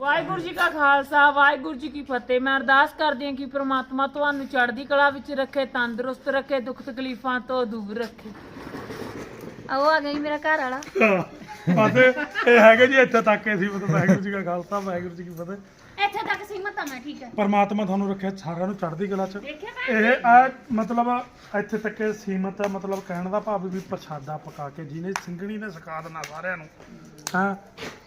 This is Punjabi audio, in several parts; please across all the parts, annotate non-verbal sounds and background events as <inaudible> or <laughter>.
ਵਾਹਿਗੁਰੂ ਜੀ ਕਾ ਖਾਲਸਾ ਵਾਹਿਗੁਰੂ ਜੀ ਕੀ ਫਤਿਹ। ਮੈਂ ਅਰਦਾਸ ਕਰਦੀ ਹਾਂ ਕਿ ਪ੍ਰਮਾਤਮਾ ਤੁਹਾਨੂੰ ਚੜ੍ਹਦੀ ਕਲਾ ਵਿੱਚ ਰੱਖੇ ਤੰਦਰੁਸਤ ਰੱਖੇ ਦੁੱਖ ਤਕਲੀਫਾਂ ਤੋਂ ਦੂਰ ਰੱਖੇ। ਆਓ ਆ ਗਈ ਮੇਰਾ ਘਰ ਵਾਲਾ ਫਤਿਹ ਇਹ ਹੈਗੇ ਜੀ ਇੱਥੇ ਤੱਕ ਹੀ ਸੀ ਮਤਲਬ ਵਾਹਿਗੁਰੂ ਜੀ ਕਾ ਖਾਲਸਾ ਵਾਹਿਗੁਰੂ ਜੀ ਕੀ ਫਤਿਹ। ਇੱਥੇ ਤੱਕ ਸੀਮਤ ਆ ਮੈਂ ਠੀਕ ਹੈ ਪਰਮਾਤਮਾ ਤੁਹਾਨੂੰ ਰੱਖੇ ਸਾਰਿਆਂ ਨੂੰ ਚੜ੍ਹਦੀ ਕਲਾ 'ਚ। ਦੇਖਿਆ ਇਹ ਆ ਮਤਲਬ ਇੱਥੇ ਤੱਕ ਇਹ ਸੀਮਤ ਹੈ ਮਤਲਬ ਕਹਿਣ ਦਾ ਭਾਵ ਵੀ ਪ੍ਰਸ਼ਾਦਾ ਪਕਾ ਕੇ ਜਿਹਨੇ ਸਿੰਘਣੀ ਨੇ ਸਿਖਾ ਦੇਣਾ ਸਾਰਿਆਂ ਨੂੰ। ਹਾਂ?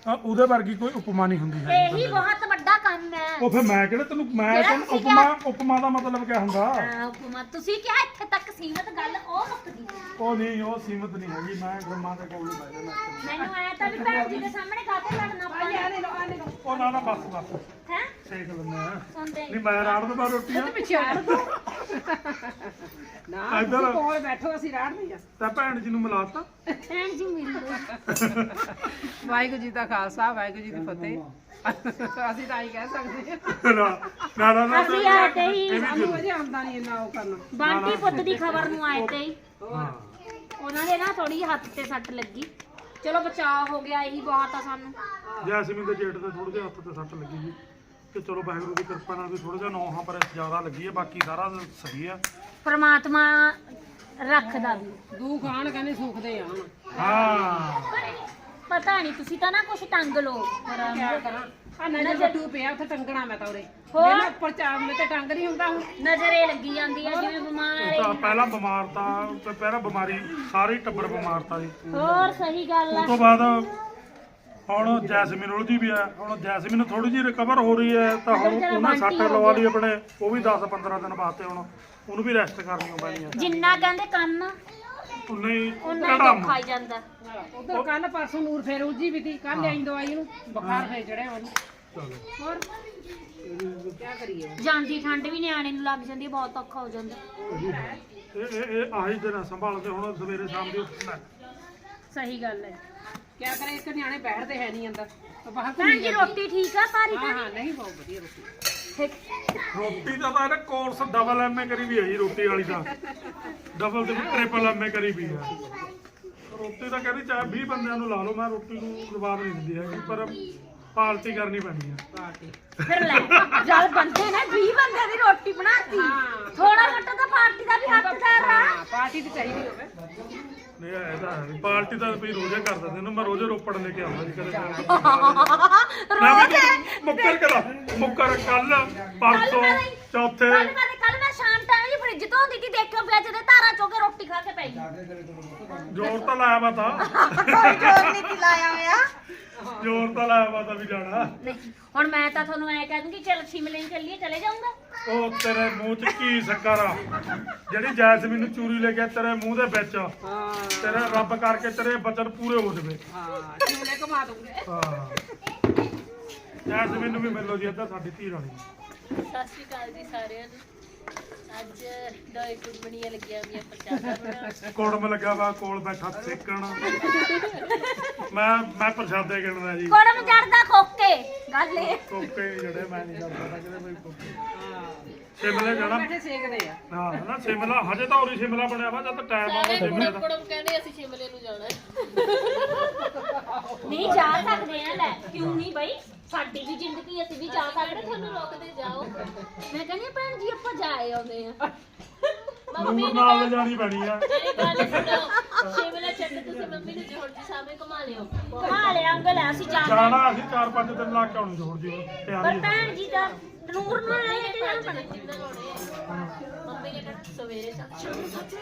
ਤਾਂ ਉਹਦੇ ਵਰਗੀ ਕੋਈ ਉਪਮਾ ਨਹੀਂ ਹੁੰਦੀ ਹੈ ਇਹੀ ਬਹੁਤ ਵੱਡਾ ਕੰਮ ਹੈ। ਉਹ ਫਿਰ ਮੈਂ ਕਿਹੜਾ ਤੈਨੂੰ ਮੈਂ ਜਿਹੜਾ ਤੈਨੂੰ ਤੁਸੀਂ ਉਪਮਾ ਉਪਮਾ ਦਾ ਮਤਲਬ ਕੀ ਹੁੰਦਾ? ਹਾਂ, ਹੁਕੂਮਤ ਤੁਸੀਂ ਕਿਹਾ ਇੱਥੇ ਤੱਕ ਸੀਮਤ ਗੱਲ ਉਹ ਮੁੱਕਦੀ ਉਹ ਨਹੀਂ ਉਹ ਸੀਮਤ ਨਹੀਂ ਹੈਗੀ। ਮੈਂ ਗੁਰਮਾਂ ਦੇ ਕੋਲ ਨਹੀਂ ਬਹਿ ਜਾਣਾ। ਮੈਨੂੰ ਆਇਆ ਤਾਂ ਵੀ ਭੈਣ ਜੀ ਦੇ ਸਾਹਮਣੇ ਕਾਹਤੇ ਲੜਨਾ ਆਪਾਂ ਉਹ ਨਾ ਨਾ ਬਸ ਬਸ। ਹੈ? ਸੇਕ ਲੈਂਦੇ ਆ। ਸੁਣਦੇ ਨਹੀਂ ਮੈਂ ਰਾੜ ਦਵਾਂ ਰੋਟੀਆਂ ਪਿੱਛੇ ਆੜ ਦੋ। ਨਾ ਇੱਧਰ। ਤੁਸੀਂ ਕੋਲ ਬੈਠੋ ਅਸੀਂ ਰਾੜ ਨਹੀਂ ਜਾ ਤਾਂ ਭੈਣ ਜੀ ਨੂੰ ਮਿਲਾਤਾ ਭੈਣ ਜੀ ਮਿਲ ਲਓ ਵਾਹਿਗੁਰੂ ਜੀ ਦਾ ਖਾਲਸਾ ਵਾਹਿਗੁਰੂ ਜੀ ਦੀ ਫਤਿਹ। ਅਸੀਂ ਤਾਂ ਹੀ ਕਹਿ ਸਕਦੇ ਹਾਂ। ਨਾ ਨਾ ਨਾ ਅਸੀਂ ਆਏ ਤੇ ਹੀ ਸਾਨੂੰ ਅਜੇ ਆਉਂਦਾ ਨਹੀਂ ਇੰਨਾ ਉਹ ਕਰਨਾ। ਬੰਟੀ ਪੁੱਤ ਦੀ ਖਬਰ ਨੂੰ ਆਏ ਤੇ ਹੀ। ਉਹਨਾਂ ਦੇ ਨਾ ਥੋੜੀ ਹੱਥ ਤੇ ਸੱਟ ਲੱਗੀ। ਚਲੋ ਬਚਾਅ ਹੋ ਗਿਆ ਇਹੀ ਬਹੁਤ ਆ ਸਾਨੂੰ। ਜੈਸਮੀਨ ਦੇ ਜੇਠ ਤੇ ਥੋੜੇ ਜਿਹਾ ਹੱਥ ਤੇ ਸੱਟ ਲੱਗੀ ਜੀ। ਤੇ ਚਲੋ ਵਾਹਿਗੁਰੂ ਦੀ ਕਿਰਪਾ ਨਾਲ ਵੀ ਥੋੜਾ ਜਿਹਾ ਨੌਹਾਂ ਪਰ ਜ਼ਿਆਦਾ ਲੱਗੀ ਹੈ ਬਾਕੀ ਸਾਰਾ ਸਹੀ ਹੈ ਪ੍ਰਮਾਤਮਾ ਰੱਖਦਾ ਵੀ। ਦੂ ਖਾਣ ਕਹਿੰਦੇ ਸੁਖਦੇ ਆਣ ਹਾਂ। ਪਤਾ ਨਹੀਂ ਤੁਸੀਂ ਤਾਂ ਨਾ ਕੁਛ ਟੰਗ ਲਓ। ਕਰਾਂ? ਆ ਨਜ਼ਰ ਬੱਟੂ ਪਿਆ ਉੱਥੇ ਟੰਗਣਾ ਮੈਂ ਤਾਂ ਉਰੇ। ਹੋਰ? ਉੱਪਰ ਚਾਮ ਤੇ ਟੰਗ ਨਹੀਂ ਹੁੰਦਾ ਹੁਣ। ਨਜ਼ਰੇ ਲੱਗੀ ਜਾਂਦੀ ਆ ਜਿਵੇਂ ਬਿਮਾਰ ਤਾਂ ਪਹਿਲਾਂ ਬਿਮਾਰ ਤਾਂ ਤੇ ਪਹਿਲਾਂ ਬਿਮਾਰੀ ਸਾਰੇ ਹੀ ਟੱਬਰ ਬਿਮਾਰ ਤਾਂ ਜੀ। ਹੋਰ ਸਹੀ ਗੱਲ ਆ। ਉਸ ਤੋਂ ਬਾਅਦ ਹੁਣ ਜੈਸਮੀਨ ਉਲਝੀ ਵੀ ਹੈ ਹੁਣ ਜੈਸਮੀਨ ਥੋੜੀ ਜਿਹੀ ਰਿਕਵਰ ਹੋ ਰਹੀ ਹੈ ਤਾਂ ਹੁਣ ਉਹਨਾਂ ਸੱਟ ਲਵਾ। ਲਈ ਆਪਣੇ ਉਹ ਵੀ 10 15 ਦਿਨ ਵਾਸਤੇ ਹੁਣ ਉਹਨੂੰ ਵੀ ਰੈਸਟ ਕਰਨੀ ਪੈਣੀ ਹੈ ਜਿੰਨਾ ਕਹਿੰਦੇ ਕੰਮ ਉਨੇ ਹੀ ਉਹਨਾਂ ਹੀ ਕੜਾਮ ਦੁੱਖ ਆਈ ਜਾਂਦਾ। ਉਧਰ ਕੱਲ ਪਰਸੋਂ ਨੂਰ ਫੇਰ ਉਲਝੀ ਵੀ ਤੀ ਕੱਲ ਆਈ ਦਵਾਈ ਨੂੰ ਬੁਖਾਰ ਫੇਰ ਚੜਿਆ ਉਹਨੂੰ। ਚਲੋ। ਹੋਰ? ਕੀ ਕਰੀਏ? ਜਾਂਦੀ ਠੰਡ ਵੀ ਨਿਆਣੇ ਨੂੰ ਲੱਗ ਜਾਂਦੀ ਆ, ਬਹੁਤ ਔਖਾ ਹੋ ਜਾਂਦਾ। ਇਹ ਇਹ ਇਹ ਆਹੀ ਦਿਨ ਸੰਭਾਲਦੇ ਹੁਣ ਸਵੇਰੇ ਸ਼ਾਮ ਦੀ ਉੱਠਣਾ। ਸਹੀ ਗੱਲ ਹੈ। ਕੀ ਕਰੇ ਇੱਕ ਨਿਆਣੇ ਬੈਠਦੇ ਹੈ ਨਹੀਂ ਅੰਦਰ। ਤਾਂ ਬਾਹਰ ਭੈਣ ਜੀ ਰੋਟੀ ਠੀਕ ਆ ਭਾਰੀ ਹਾਂ ਹਾਂ ਨਹੀਂ ਬਹੁਤ ਵਧੀਆ ਰੋਟੀ। ਰੋਟੀ ਦਾ ਤਾਂ ਇਹਨੇ ਕੋਰਸ ਡਬਲ ਐਮਏ ਕਰੀ ਵੀ ਹੈ ਜੀ ਰੋਟੀ ਵਾਲੀ ਦਾ ਡਬਲ ਤੇ ਟ੍ਰਿਪਲ ਐਮਏ ਕਰੀ ਵੀ ਹੈ। ਰੋਟੀ ਤਾਂ ਕਹਿੰਦੀ ਚਾਹੇ 20 ਬੰਦਿਆਂ ਨੂੰ ਲਾ ਲਓ ਮੈਂ ਰੋਟੀ ਨੂੰ ਜਵਾਬ ਨਹੀਂ ਦਿੰਦੀ ਹੈਗੀ ਪਰ ਪਾਲਟੀ ਕਰਨੀ ਪੈਣੀ ਹੈ। ਪਾਰਟੀ। ਫਿਰ ਲੈ ਜਦ ਬੰਦੇ ਨੇ 20 ਬੰਦਿਆਂ ਦੀ ਰੋਟੀ ਬਣਾਤੀ। ਥੋੜਾ ਮੋਟਾ ਤਾਂ ਪਾਰਟੀ ਦਾ ਵੀ ਹੱਕਦਾਰ ਆ। ਹਾਂ ਪਾਰਟੀ ਤੇ ਚਾਹੀਦੀ ਹੋਵੇ। ਨਹੀਂ ਇਹ ਤਾਂ ਹੈ ਨੀ। ਪਾਲਟੀ ਤਾਂ ਵੀ ਰੋਜ਼ੇ ਕਰ ਦਿੰਦੇ ਨੇ ਮੈਂ ਰੋਜ਼ੇ ਰੋਪੜ ਲੈ ਕੇ ਆਉਂਦਾ ਜੀ ਕਦੇ <laughs> ਰੋਜ਼ ਮੁੱਕਰ ਕਰਾ ਮੁੱਕਰ ਕੱਲ ਪਰਸੋਂ ਚੌਥੇ। ਕੱਲ ਮੈਂ ਕੱਲ ਮੈਂ ਸ਼ਾਮ ਟਾਈਮ ਜੀ ਫ੍ਰਿਜ ਧੋਂਦੀ ਸੀ ਦੇਖਿਓ ਵਿੱਚ ਦੇ ਧਾਰਾ ਚੋ ਕੇ ਰੋਟੀ ਖਾ ਕੇ ਪੈ ਗਈ। ਜ਼ੋਰ ਤਾਂ ਲਾਇਆ ਵਾ ਤਾਂ। ਕੋਈ ਜੋਰ ਨਹੀਂ ਪਿਲਾਇਆ ਹੋਇਆ। ਜ਼ੋਰ ਤਾਂ ਲਾਇਆ ਵਾ ਤਾਂ ਵੀ ਜਾਣਾ। ਨਹੀਂ ਹੁਣ ਮੈਂ ਤਾਂ ਤੁਹਾਨੂੰ ਐ ਕਹਿ ਦੂੰਗੀ ਚਲ ਸ਼ਿਮਲੇ ਨੂੰ ਚੱਲੀਏ ਚਲੇ ਜਾਊਂਗਾ। ਉਹ ਤੇਰੇ ਮੂੰਹ 'ਚ ਕੀ ਸ਼ੱਕਰ ਆ? ਜਿਹੜੀ ਜੈਸਮੀਨ ਨੂੰ ਚੂਰੀ ਲੈ ਗਿਆ ਤੇਰੇ ਮੂੰਹ ਦੇ ਵਿੱਚ ਹਾਂ। ਤੇਰੇ ਰੱਬ ਕਰਕੇ ਤੇਰੇ ਬਚਨ ਪੂਰੇ ਹੋ ਜਾਵੇ। ਹਾਂ ਚੂਲੇ ਘੁਮਾ ਦੂੰਗੇ। ਹਾਂ। ਜੈਸਮੀਨ ਨੂੰ ਵੀ ਮਿਲ ਜੀ ਇੱਧਰ ਸਾਡੀ ਧੀ ਰਾਣੀ। ਸਤਿ ਸ਼੍ਰੀ ਅਕਾਲ ਜੀ ਸਾਰਿਆਂ ਨੂੰ। ਅੱਜ ਦੋਏ ਕੁੜਮਣੀਆਂ ਲੱਗੀਆਂ ਹੋਈਆਂ ਪ੍ਰਸ਼ਾਦਾ ਬਣਾਉਣ। ਕੋੜਮ ਲੱਗਾ ਵਾ ਕੋਲ ਬੈਠਾ ਸੇਕਣ। ਮੈਂ ਮੈਂ ਪ੍ਰਸ਼ਾਦੇ ਗਿਣਦਾ ਜੀ। ਕੋੜਮ ਚੜਦਾ ਖੋਕੇ ਗੱਲ ਇਹ। ਕੋਕੇ ਜਿਹੜੇ ਮੈਂ ਨਹੀਂ ਕਰਦਾ ਕਿਤੇ ਬਈ ਕੋਕੇ ਸ਼ਿਮਲੇ ਜਾਣਾ। ਬੈਠੇ ਸੇਕਦੇ ਆ। ਹਾਂ ਨਾ ਸ਼ਿਮਲਾ ਹਜੇ ਤਾਂ ਉਰੀ ਸ਼ਿਮਲਾ ਬਣਿਆ ਵਾ ਜਦ ਟਾਈਮ ਆਉਂਦਾ ਸ਼ਿਮਲੇ ਕੁੜਮ ਦਾ। ਕੁੜਮ ਕਹਿੰਦੇ ਅਸੀਂ ਸ਼ਿਮਲੇ ਨੂੰ ਜਾਣਾ ਨਹੀਂ ਜਾ ਸਕਦੇ ਆ ਲੈ। ਕਿਉਂ ਨਹੀਂ ਬਈ? ਸਾਡੀ ਵੀ ਜ਼ਿੰਦਗੀ ਅਸੀਂ ਵੀ ਜਾ ਸਕਦੇ ਤੁਹਾਨੂੰ ਰੋਕਦੇ ਜਾਓ। ਮੈਂ ਕਹਿੰਦੀ ਭੈਣ ਜੀ ਆਪਾਂ ਜਾ ਆਉਂਦੇ। ਆ। ਮੰਮੀ ਨੂਰ ਨੂੰ ਨਾਲ ਜਾਣੀ ਪੈਣੀ ਆ। ਮੇਰੀ ਗੱਲ ਸੁਣੋ ਸ਼ਿਮਲੇ ਛੱਡ ਤੁਸੀਂ ਮੰਮੀ ਨੂੰ ਜੋੜ ਜੀ ਸਾਹਮਣੇ ਘੁਮਾ ਲਿਓ। ਘੁਮਾ ਲਿਆਂਗੇ ਲੈ ਅਸੀਂ ਜਾਣਾ ਜਾਣਾ। ਅਸੀਂ 4-5 ਦਿਨ ਲਾ ਕੇ ਆਉਣੀ ਜੋੜ ਜੀ ਪਰ ਤਿਆਰੀ ਹੈ ਭੈਣ ਜੀ ਦਾ ਨੂਰ ਨੂੰ ਲੈ ਕੇ ਜਾਣਾ ਪੰਜ ਪੈਣਾ ਦਿਨ ਲਾਉਣੇ ਆ। ਮੰਮੀ ਨੇ ਕਿਹਾ ਸਵੇਰੇ ਚੱਲ ਸ਼ਾਮ ਸੱਚੇ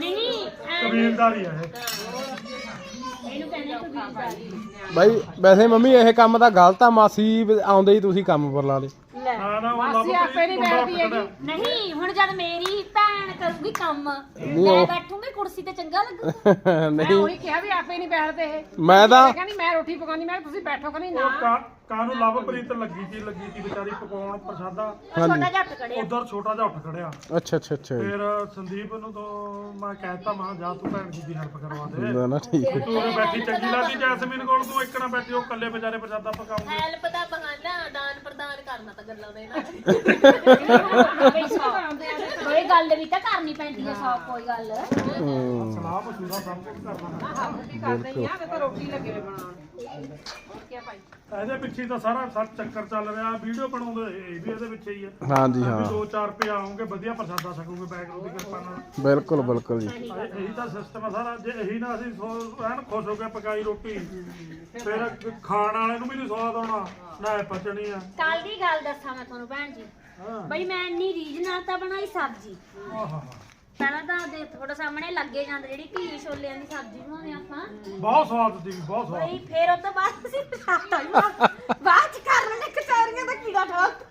ਨਹੀਂ ਨਹੀਂ ਐਂ ਕਬੀਲਦਾਰੀ ਆ ਇਹ। ਇਹਨੂੰ ਕਹਿੰਦੇ ਕਬੀਲਦਾਰੀ। ਬਾਈ ਵੈਸੇ ਮੰਮੀ ਇਹ ਕੰਮ ਤਾਂ ਗਲਤ ਆ ਮਾਸੀ ਆਉਂਦੇ ਹੀ ਤੁਸੀਂ ਕੰਮ ਪਰ ਲਾ ਲੇ ਲੈ ਨਾ ਨਾ ਉਹ ਮਾਸੀ ਲੱਭ ਆਪੇ ਨੀ ਮੁੰਡਾ ਬੈਠਦੀ ਉੱਠ ਖੜਾ। ਨਹੀਂ ਹੁਣ ਜਦ ਮੇਰੀ ਭੈਣ ਕਰੂਗੀ ਕੰਮ। ਮੈਂ ਬੈਠੂਗੀ ਕੁਰਸੀ ਤੇ ਚੰਗਾ ਲੱਗੂ। <laughs> ਮੈਂ ਨਹੀਂ ਉਹੀ ਕਿਹਾ ਵੀ ਆਪੇ ਨਹੀਂ ਬੈਠਦੇ ਇਹ। ਮੈਂ ਤਾਂ ਮੈਂ ਕਹਿੰਦੀ ਮੈਂ ਰੋਟੀ ਪਕਾਉਂਦੀ ਮੈਂ ਕਿਹਾ ਤੁਸੀਂ ਬੈਠੋ ਕਹਿੰਦੀ ਨਾ। ਉਹ ਕਾ- ਕਾਹਨੂੰ ਲਵ ਪ੍ਰੀਤ ਲੱਗੀ ਸੀ ਲੱਗੀ ਸੀ ਵਿਚਾਰੀ ਪਕਾਉਣ ਪ੍ਰਸ਼ਾਦਾ। ਉਹ ਛੋਟਾ ਜਿਹਾ ਉੱਠ ਖੜਿਆ। ਉਧਰ ਛੋਟਾ ਜਿਹਾ ਉੱਠ ਖੜਿਆ। ਅੱਛਾ ਅੱਛਾ ਅੱਛਾ। ਫਿਰ ਸੰਦੀਪ ਨੂੰ ਤਾਂ ਮੈਂ ਕਹਿਤਾ ਮੈਂ ਕਿਹਾ ਜਾ ਤੂੰ ਭੈਣ ਜੀ ਦੀ ਹੈਲਪ ਕਰਵਾ ਦੇ। ਨਾ ਨਾ ਠੀਕ ਵੀ ਤੂੰ ਉਰੇ ਬੈਠੀ ਚੰਗੀ ਲੱਗਦੀ ਜੈਸਮੀਨ ਕੋਲ ਤੂੰ ਇੱਕ ਨਾ ਬੈਠੀ ਉਹ ਇਕੱਲੇ ਵਿਚਾਰੇ ਪ੍ਰਸ਼ਾਦਾ ਪਕਾਉਂਦੇ। ਹੈਲਪ ਦਾ ਬਹਾਨਾ ਦਾਨ ਪ੍ਰਦਾਨ ਕਰਨਾ ਤਾਂ ਗੱਲਾਂ ਦੇ ਨਾਲ। <laughs> ਕੋਈ ਗੱਲ ਗੱਲ ਵੀ ਤਾਂ ਕਰਨੀ ਪੈਂਦੀ ਹੈ ਸੌ ਕੋਈ ਗੱਲ। ਹੂੰ ਸਲਾਹ ਮਸ਼ੂਰਾ ਸਭ ਕੁਝ ਕਰਨਾ ਵੀ ਕਰਦੇ ਹੀ ਆ ਮੈਂ ਤਾਂ ਰੋਟੀ ਲੱਗੇ ਬਣਾਉਣ ਹੋਰ ਕੀ ਭਾਈ ਇਹਦੇ ਪਿੱਛੇ ਤਾਂ ਸਾਰਾ ਸਭ ਚੱਕਰ ਚੱਲ ਰਿਹਾ ਵੀਡੀਓ ਬਣਾਉਂਦੇ ਇਹ ਵੀ ਇਹਦੇ ਪਿੱਛੇ ਹੀ ਆ। ਹਾਂਜੀ ਵੀ ਹਾਂ। ਦੋ ਚਾਰ ਰੁਪਏ ਆਉਂਗੇ ਵਧੀਆ ਪ੍ਰਸ਼ਾਦਾ ਸਕੂਗੇ ਬੈਗਰੂ ਦੀ ਕਿਰਪਾ ਨਾਲ। ਬਿਲਕੁਲ ਬਿਲਕੁਲ ਜੀ। ਇਹ- ਇਹੀ ਤਾਂ ਸਿਸਟਮ ਆ ਸਾਰਾ ਜੇ ਇਹੀ ਨਾ ਅਸੀਂ ਸੋ- ਐਨ ਖੁਸ਼ ਹੋ ਕੇ ਪਕਾਈ ਰੋਟੀ ਫਿਰ ਖਾਣ ਵਾਲੇ ਨੂੰ ਵੀ ਨਹੀਂ ਸਵਾਦ ਆਉਣਾ ਨਾ ਇਹ ਪਚਣੀ ਆ। ਕੱਲ ਦੀ ਗੱਲ ਦੱਸਾਂ ਮੈਂ ਤੁਹਾਨੂੰ ਭੈਣ ਜੀ। ਹਾਂ। ਬਈ ਮੈਂ ਇੰਨੀ ਰੀਝ ਨਾਲ ਤਾਂ ਬਣਾਈ ਸਬਜ਼ੀ। ਆਹਾ। ਪਹਿਲਾਂ ਤਾਂ ਦੇ ਤੁਹਾਡੇ ਸਾਹਮਣੇ ਲੱਗੇ ਜਾਂਦੇ ਜਿਹੜੀ ਘੀ ਛੋਲਿਆਂ ਦੀ ਸਬਜ਼ੀ ਬਣਾਉਂਦੇ ਆਪਾਂ। ਬਹੁਤ ਸਵਾਦ ਸੀ ਬਹੁਤ ਸਵਾਦ। ਬਈ ਫਿਰ ਉਹ ਤੋਂ ਬਾਅਦ ਅਸੀਂ ਪਛਾਤਾ ਬਾਅਦ ਚ ਕਰ ਲੈਣੇ ਕਚੌਰੀਆਂ ਦਾ ਕੀੜਾ ਠੋਕ।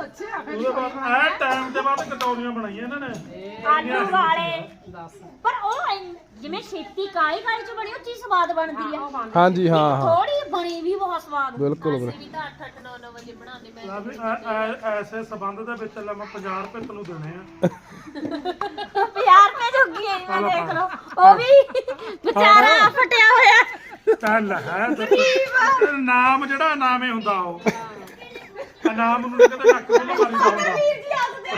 ਅੱਛਾ ਉਹਦੇ ਬਾਅਦ ਐ ਟਾਈਮ ਦੇ ਬਾਅਦ ਕਟੌਰੀਆਂ ਬਣਾਈਆਂ ਇਹਨਾਂ ਨੇ। ਆਲੂ ਵਾਲੇ। ਦੱਸ। ਪਰ ਉਹ ਐਨ- ਜਿਵੇਂ ਛੇਤੀ ਕਾਲੀ ਕਾਲੀ ਚ ਬਣੀ ਉਹ ਚੀਜ਼ ਸਵਾਦ ਬਣਦੀ ਆ। ਹਾਂਜੀ ਹਾਂ ਹਾਂ। ਥੋੜੀ ਬਣੀ ਵੀ ਬਹੁਤ ਸਵਾਦ ਬਿਲਕੁਲ ਅਸੀਂ ਬਿਲਕੁਲ ਵੀ ਤਾਂ 8 8 9 9 ਵਜੇ ਬਣਾਉਂਦੇ ਮੈਂ ਲੈ ਵੀ ਐ- ਐ- ਐਸੇ ਸਬੰਧ ਦੇ ਵਿੱਚ ਲੈ ਮੈਂ 50 ਰੁਪਏ ਤੈਨੂੰ ਦੇਣੇ ਆ। 50 ਰੁਪਏ ਜੋਗੀ ਹੈ ਮੈਂ ਦੇਖ ਲਓ। ਉਹ ਵੀ ਵਿਚਾਰਾ ਫਟਿਆ ਹੋਇਆ। ਚੱਲ ਹੈ ਨਾਮ ਜਿਹੜਾ ਨਾਮੇ ਹੁੰਦਾ ਉਹ। ਨਾਮ ਨੂੰ ਕਿਤੇ ਨੱਕ ਨੂੰ ਮਾਰੀ ਦਾ ਹੁੰਦਾ ਵੀਰ ਜੀ ਹੱਸਦੇ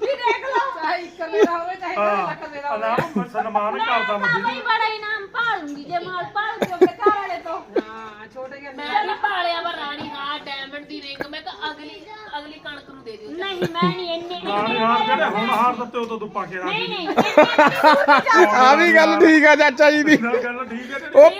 ਵੀ ਦੇਖ ਲਓ। ਚਾਹੇ ਇੱਕ ਮੇਰਾ ਹੋਵੇ ਚਾਹੇ ਹਾਂ ਲੱਖ ਮੇਰਾ ਹੋਵੇ। ਨਾਮ ਸਨਮਾਨ ਕਰਦਾ ਮੈਂ ਮੱਦੀ ਬਈ ਬੜਾ ਇਨਾਮ ਭਾਲੂੰਗੀ ਜੇ ਮਾਲ ਭਾਲੂੰਗੀ ਆਪਣੇ ਘਰ ਵਾਲੇ ਤੋਂ। ਹਾਂ ਛੋਟੇ ਜਿਹੇ ਮੈਂ ਵੀ ਪਾਲਿਆ ਵਾ ਰਾਣੀ ਹਾਂ ਡਾਇਮੰਡ ਦੀ ਰਿੰਗ ਮੈਂ ਕਿਹਾ ਅਗਲੀ ਅਗਲੀ ਕਣਕ ਨੂੰ ਦੇ ਦਿਓ। ਨਹੀਂ ਮੈਂ ਨਹੀਂ ਇੰਨੇ ਨਾਲ ਯਾਰ ਜਿਹੜੇ ਹੁਣ ਹਾਰ ਦਿੱਤੇ ਉਦੋਂ ਤੂੰ ਪਾ ਕੇ ਰੱਖ ਨਹੀਂ ਲਈ ਨਹੀਂ ਆ ਵੀ ਗੱਲ ਠੀਕ ਆ ਚਾਚਾ ਜੀ ਦੀ। ਗੱਲ ਠੀਕ ਹੈ ਉਹ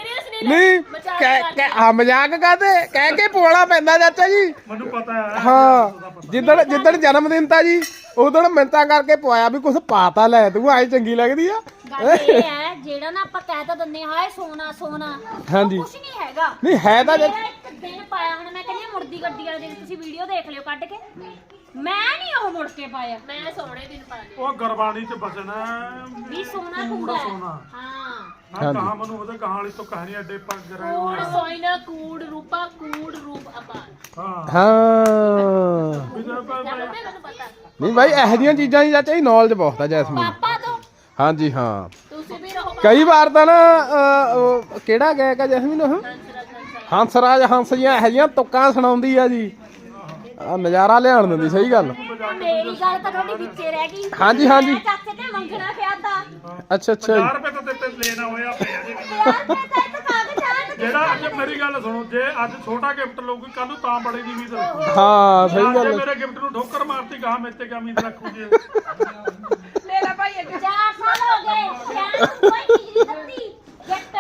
ਨਹੀਂ ਕਹਿ ਕਹਿ- ਆ। ਮਜ਼ਾਕ ਕਾਤੇ ਕਹਿ ਕੇ ਪੋਣਾ ਪੈਂਦਾ ਚਾਚਾ ਜੀ। ਮੈਨੂੰ ਪਤਾ ਹੈ। ਹਾਂ ਜਿੱਦਣ ਜਿੱਦਣ ਜਨਮ ਦਿਨ ਤਾਂ ਜੀ ਉਦੋਂ ਮਿੰਤਾ ਕਰਕੇ ਪਵਾਇਆ ਵੀ ਕੁਝ ਪਾਤਾ ਲੈ ਤੂੰ ਆਈ ਚੰਗੀ ਲੱਗਦੀ ਆ। ਗੱਲ ਇਹ ਹੈ ਜਿਹੜਾ ਨਾ ਆਪਾਂ ਕਹਿ ਤਾਂ ਦਿੰਦੇ ਹਾਂ ਹਾਏ ਸੋਨਾ ਸੋਨਾ ਹਾਂਜੀ। ਕੁਝ ਨਹੀਂ ਹੈਗਾ। ਨਹੀਂ ਹੈ ਤਾਂ ਜੇ- ਮੇਰਾ ਇੱਕ ਦਿਨ ਪਾਇਆ ਹੁਣ ਮੈਂ ਕਹਿੰਦੀ ਹਾਂ ਮੁੜਦੀ ਗੱਡੀ ਵਾਲੇ ਦਿਨ ਤੁਸੀਂ ਵੀਡੀਓ ਦੇਖ ਲਿਓ ਕੱਢ ਕੇ। ਮੈਂ ਨਹੀਂ ਉਹ ਮੁੜ ਕੇ ਪਾਇਆ। ਮੈਂ ਸੋਹਣੇ ਦਿਨ ਪਾ ਉਹ ਗਰਬਾਣੀ ਚ ਬਚਣਾ ਵੀ ਸੋਨਾ ਕੂੜ ਹੈ। ਹਾਂ। ਹਾਂ ਕਹਾ ਮੈਨੂੰ ਉਹਦੇ ਕਹਾਣੀ ਤੋਂ ਕਹਾਣੀ ਅੱਡੇ ਰਹੇ ਕੂੜ ਸੋਇਨਾ ਕੂੜ ਰੂਪਾ ਕੂੜ ਰੂਪ ਅਪਾਰ। ਹਾਂ। ਹਾਂ। ਵੀ ਜਦੋਂ ਕੋਈ- ਜਾਣਦੇ ਮੈਨੂੰ ਪਤਾ ਨਹੀਂ ਭਾਈ ਇਹੋ ਜਿਹੀਆਂ ਚੀਜ਼ਾਂ ਦੀ ਚਾਚਾ ਜੀ ਨੌਲੇਜ ਬਹੁਤ ਆ ਜੈਸਮੀਨ ਪਾਪਾ ਤੋਂ। ਹਾਂਜੀ ਹਾਂ। ਤੁਸੀਂ ਵੀ ਰਹੋ। ਕਈ ਵਾਰ ਤਾਂ ਨਾ ਅਹ, ਉਹ ਕਿਹੜਾ ਗਾਇਕ ਆ ਜੈਸਮੀਨ ਉਹ? ਹੰਸਰਾਜ ਹੰਸਰਾਜ ਹੰਸਰਾਜ ਹੰਸ ਜੀਆਂ ਇਹੋ ਜਿਹੀਆਂ ਤੁਕਾਂ ਸੁਣਾਉਂਦੀ ਆ ਜੀ। ਆ ਨਜ਼ਾਰਾ ਲਿਆਣ ਦਿੰਦੀ ਸਹੀ ਗੱਲ। ਮੇਰੀ ਗੱਲ ਤਾਂ ਤੁਹਾਡੀ ਵਿੱਚੇ ਰਹਿ ਗਈ। ਹਾਂਜੀ, ਹਾਂਜੀ। ਮੈਂ ਚਾਚੇ ਤੇ ਮੰਗਣਾ ਪਿਆ ਤਾਂ। ਅੱਛਾ ਅੱਛਾ ਜੀ। 50 ਰੁਪਏ ਤਾਂ ਤੇਤੇ ਲੈਣਾ ਹੋਇਆ। ਪਿਆ ਜੀ। ਮੈਂ ਤਾਂ ਜਿਹੜਾ ਅੱਜ ਮੇਰੀ ਗੱਲ ਸੁਣੋ ਜੇ ਅੱਜ ਛੋਟਾ ਗਿਫਟ ਲਊਗੀ ਕੱਲ ਨੂੰ ਤਾਂ ਬੜੇ ਦੀ ਉਮੀਦ ਰੱਖੂ ਹਾਂ ਸਹੀ ਗੱਲ। ਮੇਰੇ ਗਿਫਟ ਨੂੰ ਠੋਕਰ ਮਾਰਤੀ ਗਾਹ ਮੇਰੇ ਤੇ ਕਿਆ ਉਮੀਦ ਰੱਖੂ ਜੀ ਲੈ ਲੈ ਭਾਈ ਇੱਕ ਚਾਰ ਸਾਲ ਹੋ ਗਏ। ਯਾਰ ਕੋਈ ਚੀਜ਼ ਨਹੀਂ ਦਿੱਤੀ। ਗਿਫਟ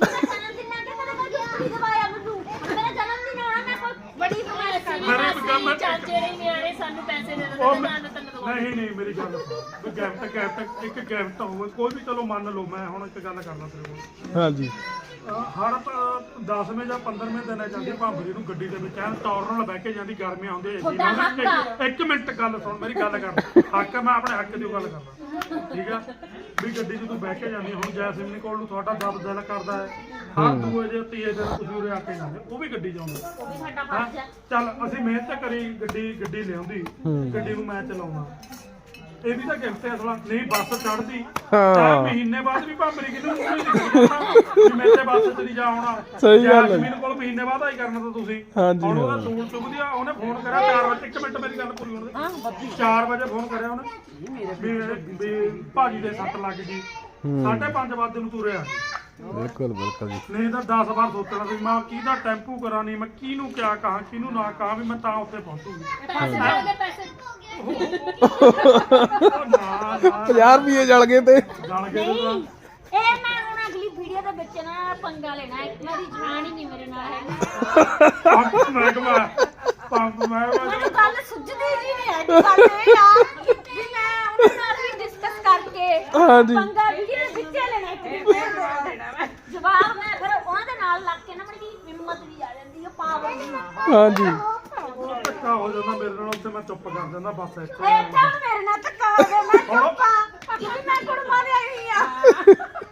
ਮੇਰਾ ਜਨਮ ਦਿਨ ਕੇ ਕਦੇ ਕੋਈ ਗਿਫਟ ਨਹੀਂ ਦਵਾਇਆ ਮੈਨੂੰ ਹੁਣ ਮੇਰਾ ਜਨਮ ਦਿਨ ਆਉਣਾ ਮੈਂ ਕੋਈ ਬੜੀ ਬਿਮਾਰੀ ਅਸੀਂ ਵੀ ਮੇਰੇ ਇੱਕ ਕੰਮ- ਅਸੀਂ ਚਾਚੇ ਦੇ ਨਿਆਣੇ ਸਾਨੂੰ ਪੈਸੇ ਦੇ ਉਹ ਦਿੰਦੇ ਮੈਂ- ਨਾ ਤੈਨੂੰ ਦਵਾ ਨਹੀਂ ਨਹੀਂ ਮੇਰੀ ਗੱਲ ਸੁਣ। ਵੀ ਗਿਫਟ ਗਿਫਟ ਇੱਕ ਗਿਫਟ ਹੋਵੇ ਕੋਈ ਵੀ ਚਲੋ ਮੰਨ ਲਓ ਮੈਂ ਹੁਣ ਇੱਕ ਗੱਲ ਕਰਦਾ ਤੇਰੇ ਕੋਲ। ਹਾਂਜੀ। ਅਹ ਹਰ 10ਵੇਂ ਜਾਂ 15ਵੇਂ ਦਿਨ ਜਾਂਦੀ ਭਾਂਬਰੀ ਨੂੰ ਗੱਡੀ ਦੇ ਵਿੱਚ। ਐਨ ਟੌਰ ਨਾਲ ਬਹਿ ਕੇ ਜਾਂਦੀ ਨਾਲ। ਹੱਕ ਇੱਕ- ਮਿੰਟ ਗੱਲ ਸੁਣ ਮੇਰੀ ਗੱਲ ਕਰ। ਹੱਕ ਮੈਂ ਆਪਣੇ ਹੱਕ ਦੀ ਗੱਲ ਕਰਦਾ। ਠੀਕ ਆ? ਵੀ ਗੱਡੀ 'ਚ ਤੂੰ ਬਹਿ ਕੇ ਜਾਂਦੀ ਹੁਣ ਜੈਸਮੀਨ ਕੋਲ ਨੂੰ ਤੁਹਾਡਾ ਜਦ ਦਿਲ ਕਰਦਾ ਹੈ। ਹਰ ਦੂਏ ਜੇ ਤੀਏ ਦਿਨ ਤੁਸੀਂ ਉਰੇ ਆ ਕੇ ਜਾਂਦੇ ਉਹ ਵੀ ਗੱਡੀ 'ਚ ਆਉਂਦੇ। ਉਹ ਵੀ ਸਾਡਾ ਹਾਂ ਫਰਜ਼ ਹੈ ਚੱਲ ਅਸੀਂ ਮਿਹਨਤ ਕਰੀ ਗੱਡੀ ਗੱਡੀ ਲਿਆਉਂਦੀ। ਗੱਡੀ ਨੂੰ ਮੈਂ ਚਲਾਉਣਾ ਇਹ ਵੀ ਤਾਂ ਗਿਫਟ ਹੈ ਅਸਲਾ ਨਹੀਂ ਬੱਸ ਚੜਦੀ ਹਾਂ। ਚਾਰ ਮਹੀਨੇ ਬਾਅਦ ਵੀ ਭਾਂਬਰੀ ਕਿਨੂੰ ਕੋਈ ਨਹੀਂ ਕਰਦਾ ਵੀ ਮੇਰੇ ਤੇ ਬੱਸ ਚ ਨਹੀਂ ਜਾ ਆਉਣਾ ਸਹੀ ਗੱਲ ਹੈ। ਜੈਸਮੀਨ ਕੋਲ ਮਹੀਨੇ ਬਾਅਦ ਆਈ ਕਰਨਾ ਤਾਂ ਤੁਸੀਂ। ਹਾਂਜੀ, ਹੁਣ ਉਹਦਾ ਹਾਂ। ਸੂਟ ਚੁੱਕਦੀ ਆ ਉਹਨੇ ਫੋਨ ਕਰਿਆ 4 ਵਜੇ ਇੱਕ ਮਿੰਟ ਮੇਰੀ ਗੱਲ ਪੂਰੀ ਹੋਣ ਦੇ। 4 ਵਜੇ ਫੋਨ ਕਰਿਆ ਉਹਨੇ। ਵੀ ਵੀ ਭਾਜੀ ਦੇ ਸੱਟ ਲੱਗ ਗਈ। ਸਾਢੇ ਪੰਜ ਵਜੇ ਨੂੰ ਤੁਰਿਆ। ਬਿਲਕੁਲ ਬਿਲਕੁਲ ਜੀ। ਨਹੀਂ ਤਾਂ 10 ਵਾਰ ਸੋਚਣਾ ਸੀ ਮੈਂ ਕਿਹਦਾ ਟੈਂਪੂ ਕਰਾਂ ਨਹੀਂ ਮੈਂ ਕਿਹਨੂੰ ਕਿਆ ਕਹਾਂ ਕਿਹਨੂੰ ਨਾ ਕਹਾਂ ਵੀ ਮੈਂ ਤਾਂ ਉੱਥੇ ਪਹੁੰਚੂਗੀ ਪੈਸੇ ਪੈਸੇ। 50 ਰੁਪਏ ਜਲ ਗਏ ਤੇ। ਜਾਣ ਕੇ ਨਹੀਂ ਤਾਂ। ਇਹ ਮੈਂ ਹੁਣ ਅਗਲੀ ਵੀਡੀਓ ਦੇ ਵਿੱਚ ਨਾ ਪੰਗਾ ਲੈਣਾ। ਇੱਕ ਮੇਰੀ ਜਵਾਨ ਹੀ ਨਹੀਂ ਮੇਰੇ ਨਾਲ ਹੈ। ਪੰਪ ਮੈਂ ਕਮਾ ਪੰਪ ਮੈਂ ਕਮਾ ਮੈਨੂੰ ਗੱਲ ਸੁਝਦੀ ਜੀ ਨਹੀਂ ਹੈ। ਗੱਲ ਇਹ ਆ ਵੀ ਮੈਂ ਉਹਨਾਂ ਨਾਲ ਵੀ ਡਿਸਕਸ ਕਰਕੇ ਹਾਂਜੀ। ਪੰਗਾ ਵੀਡੀਓ ਦੇ ਵਿੱਚ ਲੈਣਾ ਇੱਕ ਵੀਡੀਓ ਜਵਾਬ ਮੈਂ। ਫਿਰ ਉਹਨਾਂ ਦੇ ਨਾਲ ਲੱਗ ਕੇ ਨਾ ਮੇਰੀ ਹਿੰਮਤ ਵੀ ਆ ਜਾਂਦੀ ਹੈ ਪਾਵਰ ਵੀ ਹਾਂਜੀ। ਉਹ ਧੱਕਾ ਹੋ ਜਾਂਦਾ ਮੇਰੇ ਨਾਲ ਉੱਥੇ ਮੈਂ ਚੁੱਪ ਕਰ ਜਾਂਦਾ ਬਸ ਇੱਥੇ ਇਹ ਤਾਂ ਮੇਰੇ ਨਾਲ ਧੱਕਾ ਹੋ ਗਿਆ ਮੈਂ ਚੁੱਪਾ ਕਿ ਮੈਂ ਕੁੜਮਾ ਦੇ ਆਈ ਆ।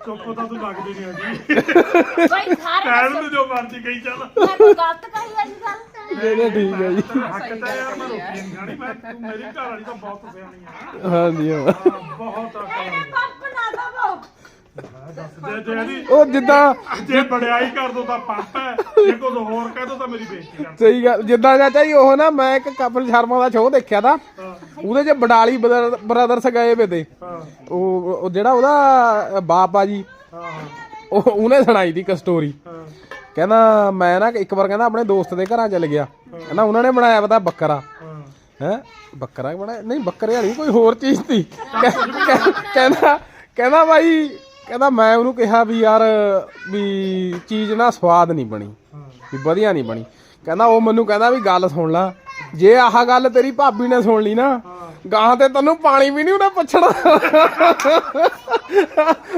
ਚੁੱਪ ਤਾਂ ਤੂੰ ਲੱਗਦੀ ਨਹੀਂ ਹੈਗੀ। ਬਈ ਸਾਰੇ ਕਹਿਣ ਨੂੰ ਜੋ ਮਰਜ਼ੀ ਕਹੀ ਚੱਲ। ਮੈਂ ਕੋਈ ਗਲਤ ਕਹੀ ਆ ਜੀ ਗੱਲ ਨਹੀਂ ਨਹੀਂ ਠੀਕ ਹੈ ਜੀ। ਹੱਕ ਤਾਂ ਯਾਰ ਮੈਂ ਰੋਟੀ ਨਹੀਂ ਖਾਣੀ ਮੈਂ ਤੂੰ ਮੇਰੀ ਘਰ ਵਾਲੀ ਤਾਂ ਬਹੁਤ ਸਿਆਣੀ ਆ। ਹਾਂਜੀ ਹਾਂ। ਬਹੁਤ ਦਵੋ ਜੇ ਇਹਦੀ ਉਹ ਜਿੱਦਾਂ ਜੇ ਬੜਿਆਈ ਕਰ ਦੋ ਤਾਂ ਪੰਪ ਹੈ। ਜੇ ਕੁਝ ਹੋਰ ਕਹਿ ਦੋ ਤਾਂ ਮੇਰੀ ਬੇਇੱਜ਼ਤੀ ਕਰ ਸਹੀ ਗੱਲ। ਜਿੱਦਾਂ ਚਾਚਾ ਜੀ ਉਹ ਨਾ ਮੈਂ ਇੱਕ ਕਪਲ ਸ਼ਰਮਾ ਦਾ ਸ਼ੋਅ ਦੇਖਿਆ ਤਾਂ ਉਹਦੇ ਚ ਬਡਾਲੀ ਬ੍ਰਦਰਸ ਗਏ ਵੇ ਤੇ। ਉਹ ਉਹ ਜਿਹੜਾ ਉਹਦਾ ਬਾਪ ਆ ਜੀ ਉਹ ਉਹਨੇ ਸੁਣਾਈ ਦੀ ਇੱਕ ਸਟੋਰੀ ਕਹਿੰਦਾ ਮੈਂ ਨਾ ਇੱਕ ਵਾਰ ਕਹਿੰਦਾ ਆਪਣੇ ਦੋਸਤ ਦੇ ਘਰਾਂ ਚਲ ਗਿਆ। ਕਹਿੰਦਾ ਉਹਨਾਂ ਨੇ ਬਣਾਇਆ ਪਤਾ ਬੱਕਰਾ। ਹਾਂ। ਹੈ? ਬੱਕਰਾ ਬਣਾਇਆ? ਨਹੀਂ ਬੱਕਰੇ ਵਾਲੀ ਕੋਈ ਹੋਰ ਚੀਜ਼ ਸੀ। ਕਹਿੰਦਾ ਕਹਿੰਦਾ ਭਾਈ ਕਹਿੰਦਾ ਮੈਂ ਉਹਨੂੰ ਕਿਹਾ ਵੀ ਯਾਰ ਵੀ ਚੀਜ਼ ਨਾ ਸਵਾਦ ਨਹੀਂ ਬਣੀ, ਵੀ ਵਧੀਆ ਨਹੀਂ ਬਣੀ। ਕਹਿੰਦਾ ਉਹ ਮੈਨੂੰ ਕਹਿੰਦਾ ਵੀ ਗੱਲ ਸੁਣ ਲੈ, ਜੇ ਆਹ ਗੱਲ ਤੇਰੀ ਭਾਬੀ ਨੇ ਸੁਣ ਲਈ ਨਾ ਗਾਂ ਤੇ ਤੈਨੂੰ ਪਾਣੀ ਵੀ ਨਹੀਂ ਉਹਨੇ ਪੁੱਛਣਾ।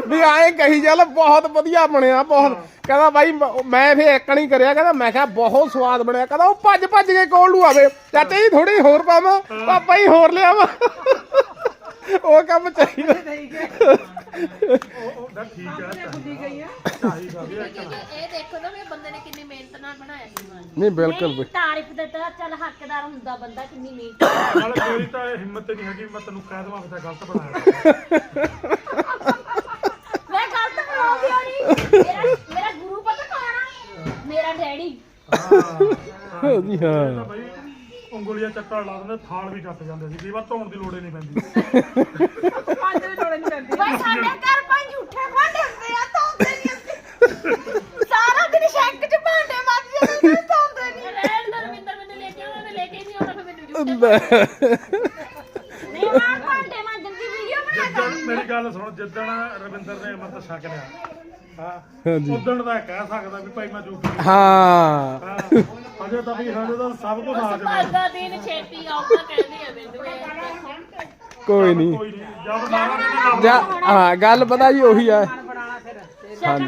ਵੀ ਆਏ ਕਹੀ ਚੱਲ, ਬਹੁਤ ਵਧੀਆ ਬਣਿਆ, ਬਹੁਤ। ਕਹਿੰਦਾ ਬਾਈ, ਮੈਂ ਫੇ ਇੱਕ ਨਹੀਂ ਕਰਿਆ, ਕਹਿੰਦਾ ਮੈਂ ਕਿਹਾ ਬਹੁਤ ਸਵਾਦ ਬਣਿਆ। ਕਹਿੰਦਾ ਉਹ ਭੱਜ ਭੱਜ ਕੇ ਕੋਲ ਨੂੰ ਆਵੇ। ਚਾਚਾ ਜੀ ਥੋੜੀ ਹੋਰ ਪਾਵਾਂ, ਪਾਪਾ ਜੀ ਹੋਰ ਲਿਆਵਾ। ਉਹ ਕੰਮ ਚਾਹੀਦਾ। ਉਹ ਉਹ ਤਾਂ ਠੀਕ ਹੈ ਚਾਹੀਦਾ ਵੀ ਇੱਕ। ਇਹ ਦੇਖੋ ਨਾ ਵੀ ਇਹ ਬੰਦੇ ਨੇ ਕਿੰਨੀ ਮਿਹਨਤ ਨਾਲ ਬਣਾਇਆ ਸੀ ਮਾਨ ਨਹੀਂ ਬਿਲਕੁਲ ਨਹੀਂ, ਤਾਰੀਫ ਦੇ ਤਾਂ ਚੱਲ ਹੱਕਦਾਰ ਹੁੰਦਾ ਬੰਦਾ ਕਿੰਨੀ ਮਿਹਨਤ ਨਾਲੇ ਮੇਰੀ ਤਾਂ ਇਹ ਹਿੰਮਤ ਨਹੀਂ ਹੈਗੀ ਮੈਂ ਤੈਨੂੰ ਕਹਿ ਦੇਵਾਂ ਵੀ ਤਾਂ ਗਲਤ ਬਣਾਇਆ। ਮੈਂ ਗਲਤ ਬਣਾਉਂਦੀ ਹੋਣੀ ਮੇਰਾ ਮੇਰਾ ਗੁਰੂ ਪਤਾ ਕੌਣ ਆ? ਮੇਰਾ ਡੈਡੀ। ਹਾਂ <laughs> ਜੀ ਹਾਂ। ਤਾਂ ਬਈ ਉਂਗਲੀਆਂ ਚੱਟਣ ਲਾ ਦਿੰਦੇ ਥਾਲ ਵੀ ਕੱਟ ਜਾਂਦੇ ਸੀ ਕਈ ਵਾਰ ਧੋਣ ਦੀ ਲੋੜ ਹੀ ਨਹੀਂ ਪੈਂਦੀ। ਪੰਜ ਦੇ ਜੋੜੇ ਨਹੀਂ ਪੈਂਦੇ। ਬਈ ਸਾਡੇ ਘਰ ਭਾਈ ਝੂਠੇ ਭਾਂਡੇ ਹੁੰਦੇ ਆ ਧੋਂਦੇ ਨਹੀਂ ਅਸੀਂ। ਸਾਰਾ ਦਿਨ ਸ਼ੈਂਕ ਚ ਭਾਂਡੇ ਵੱਜ ਜਾਂਦੇ ਨੇ ਧੋਂਦੇ ਨਹੀਂ ਰਹਿਣ ਦਾ ਰਵਿੰਦਰ ਮੈਨੂੰ ਲੈ ਕੇ ਆਉਣਾ ਉਹਨੇ ਲੈ ਕੇ ਹੀ ਨਹੀਂ ਆਉਣਾ ਫਿਰ ਮੈਨੂੰ ਜੂਠੇ ਨਹੀਂ ਮੈਂ ਭਾਂਡੇ ਮਾਂਜਣ ਦੀ ਵੀਡੀਓ ਬਣਾ ਜਿੱਦਣ ਮੇਰੀ ਗੱਲ ਸੁਣ ਜਿੱਦਣ ਰਵਿੰਦਰ ਨੇ ਅੰਮ੍ਰਿਤ ਛਕ ਲਿਆ ਹਾਂ ਹਾਂਜੀ। ਉਦਣ ਦਾ ਕਹਿ ਸਕਦਾ ਵੀ ਭਾਈ ਮੈਂ ਝੂਠ ਹਾਂ। ਹਾਂ ਅਜੇ ਤਾਂ ਵੀ ਹਜੇ ਤਾਂ ਸਭ ਕੁਝ ਆ ਜਾਣਾ। ਅੱਜ ਦਾ ਦਿਨ ਛੇਤੀ ਆਊਗਾ ਕਹਿੰਦੇ ਆ ਮੈਨੂੰ ਇਹ ਕੋਈ ਨਹੀਂ ਕੋਈ ਨਹੀਂ ਜਦ ਜਾ ਹਾਂ ਗੱਲ ਪਤਾ ਜੀ ਉਹੀ ਆ। ਤਾਂ ਨੇ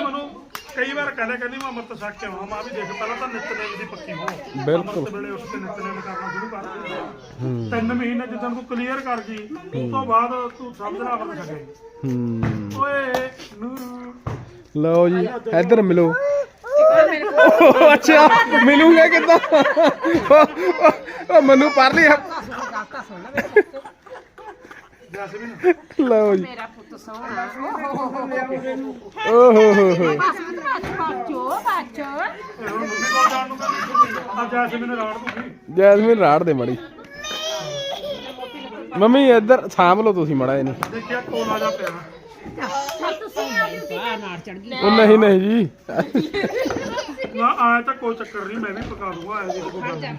ਮੈਨੂੰ ਕਈ ਵਾਰ ਕਹਿੰਦੇ ਕਹਿੰਦੀ ਮੈਂ ਅੰਮ੍ਰਿਤ ਛਕ ਕੇ ਆਉਣਾ ਮੈਂ ਵੀ ਦੇਖ ਪਹਿਲਾਂ ਤਾਂ ਨਿਤਨੇਮ ਦੀ ਪੱਕੀ ਹੋ। ਬਿਲਕੁਲ। ਅੰਮ੍ਰਿਤ ਵੇਲੇ ਉੱਠ ਕੇ ਨਿਤਨੇਮ ਕਰਨਾ ਸ਼ੁਰੂ ਕਰ ਦਿੰਦੇ ਤਿੰਨ ਮਹੀਨੇ ਜਦੋਂ ਤੂੰ ਕਲੀਅਰ ਕਰ ਗਈ ਉਸ ਤੋਂ ਬਾਅਦ ਤੂੰ ਸਮਝਣਾ ਅੰਮ੍ਰਿਤ ਛਕੇ ਹੂੰ। ਓਏ ਨੂਰੂ। ਲਓ ਜੀ ਇੱਧਰ ਮਿਲੋ। ਅੱਛਾ ਮਿਲੂਗੇ ਕਿੱਦਾਂ? ਉਹ ਮੈਨੂੰ ਪਰ ਲਈ ਜੈਸਮੀਨ ਲਓ ਜੀ। ਮੇਰਾ ਪੁੱਤ ਸੋਹਣਾ। ਓ ਹੋ ਹੋ ਹੋ। ਬਾਚੋ ਬਾਚੋ ਜੈਸਮੀਨ ਰਾੜ ਦੇ ਮੜੀ। ਮੰਮੀ ਇੱਧਰ ਸਾਂਭ ਲਓ ਤੁਸੀਂ ਮੜਾ ਇਹਨੂੰ। ਦੇਖਿਆ ਕੋਲਾ ਜਾ ਪਿਆ। ਉਹ ਨਹੀਂ ਨਹੀਂ ਜੀ। ਨਾ ਆਇਆ ਤਾਂ ਕੋਈ ਚੱਕਰ ਨਹੀਂ ਮੈਂ ਵੀ ਪਕਾ ਦੂੰਗਾ ਆਇਆ ਜੀ ਕੋਈ ਗੱਲ ਨਹੀਂ।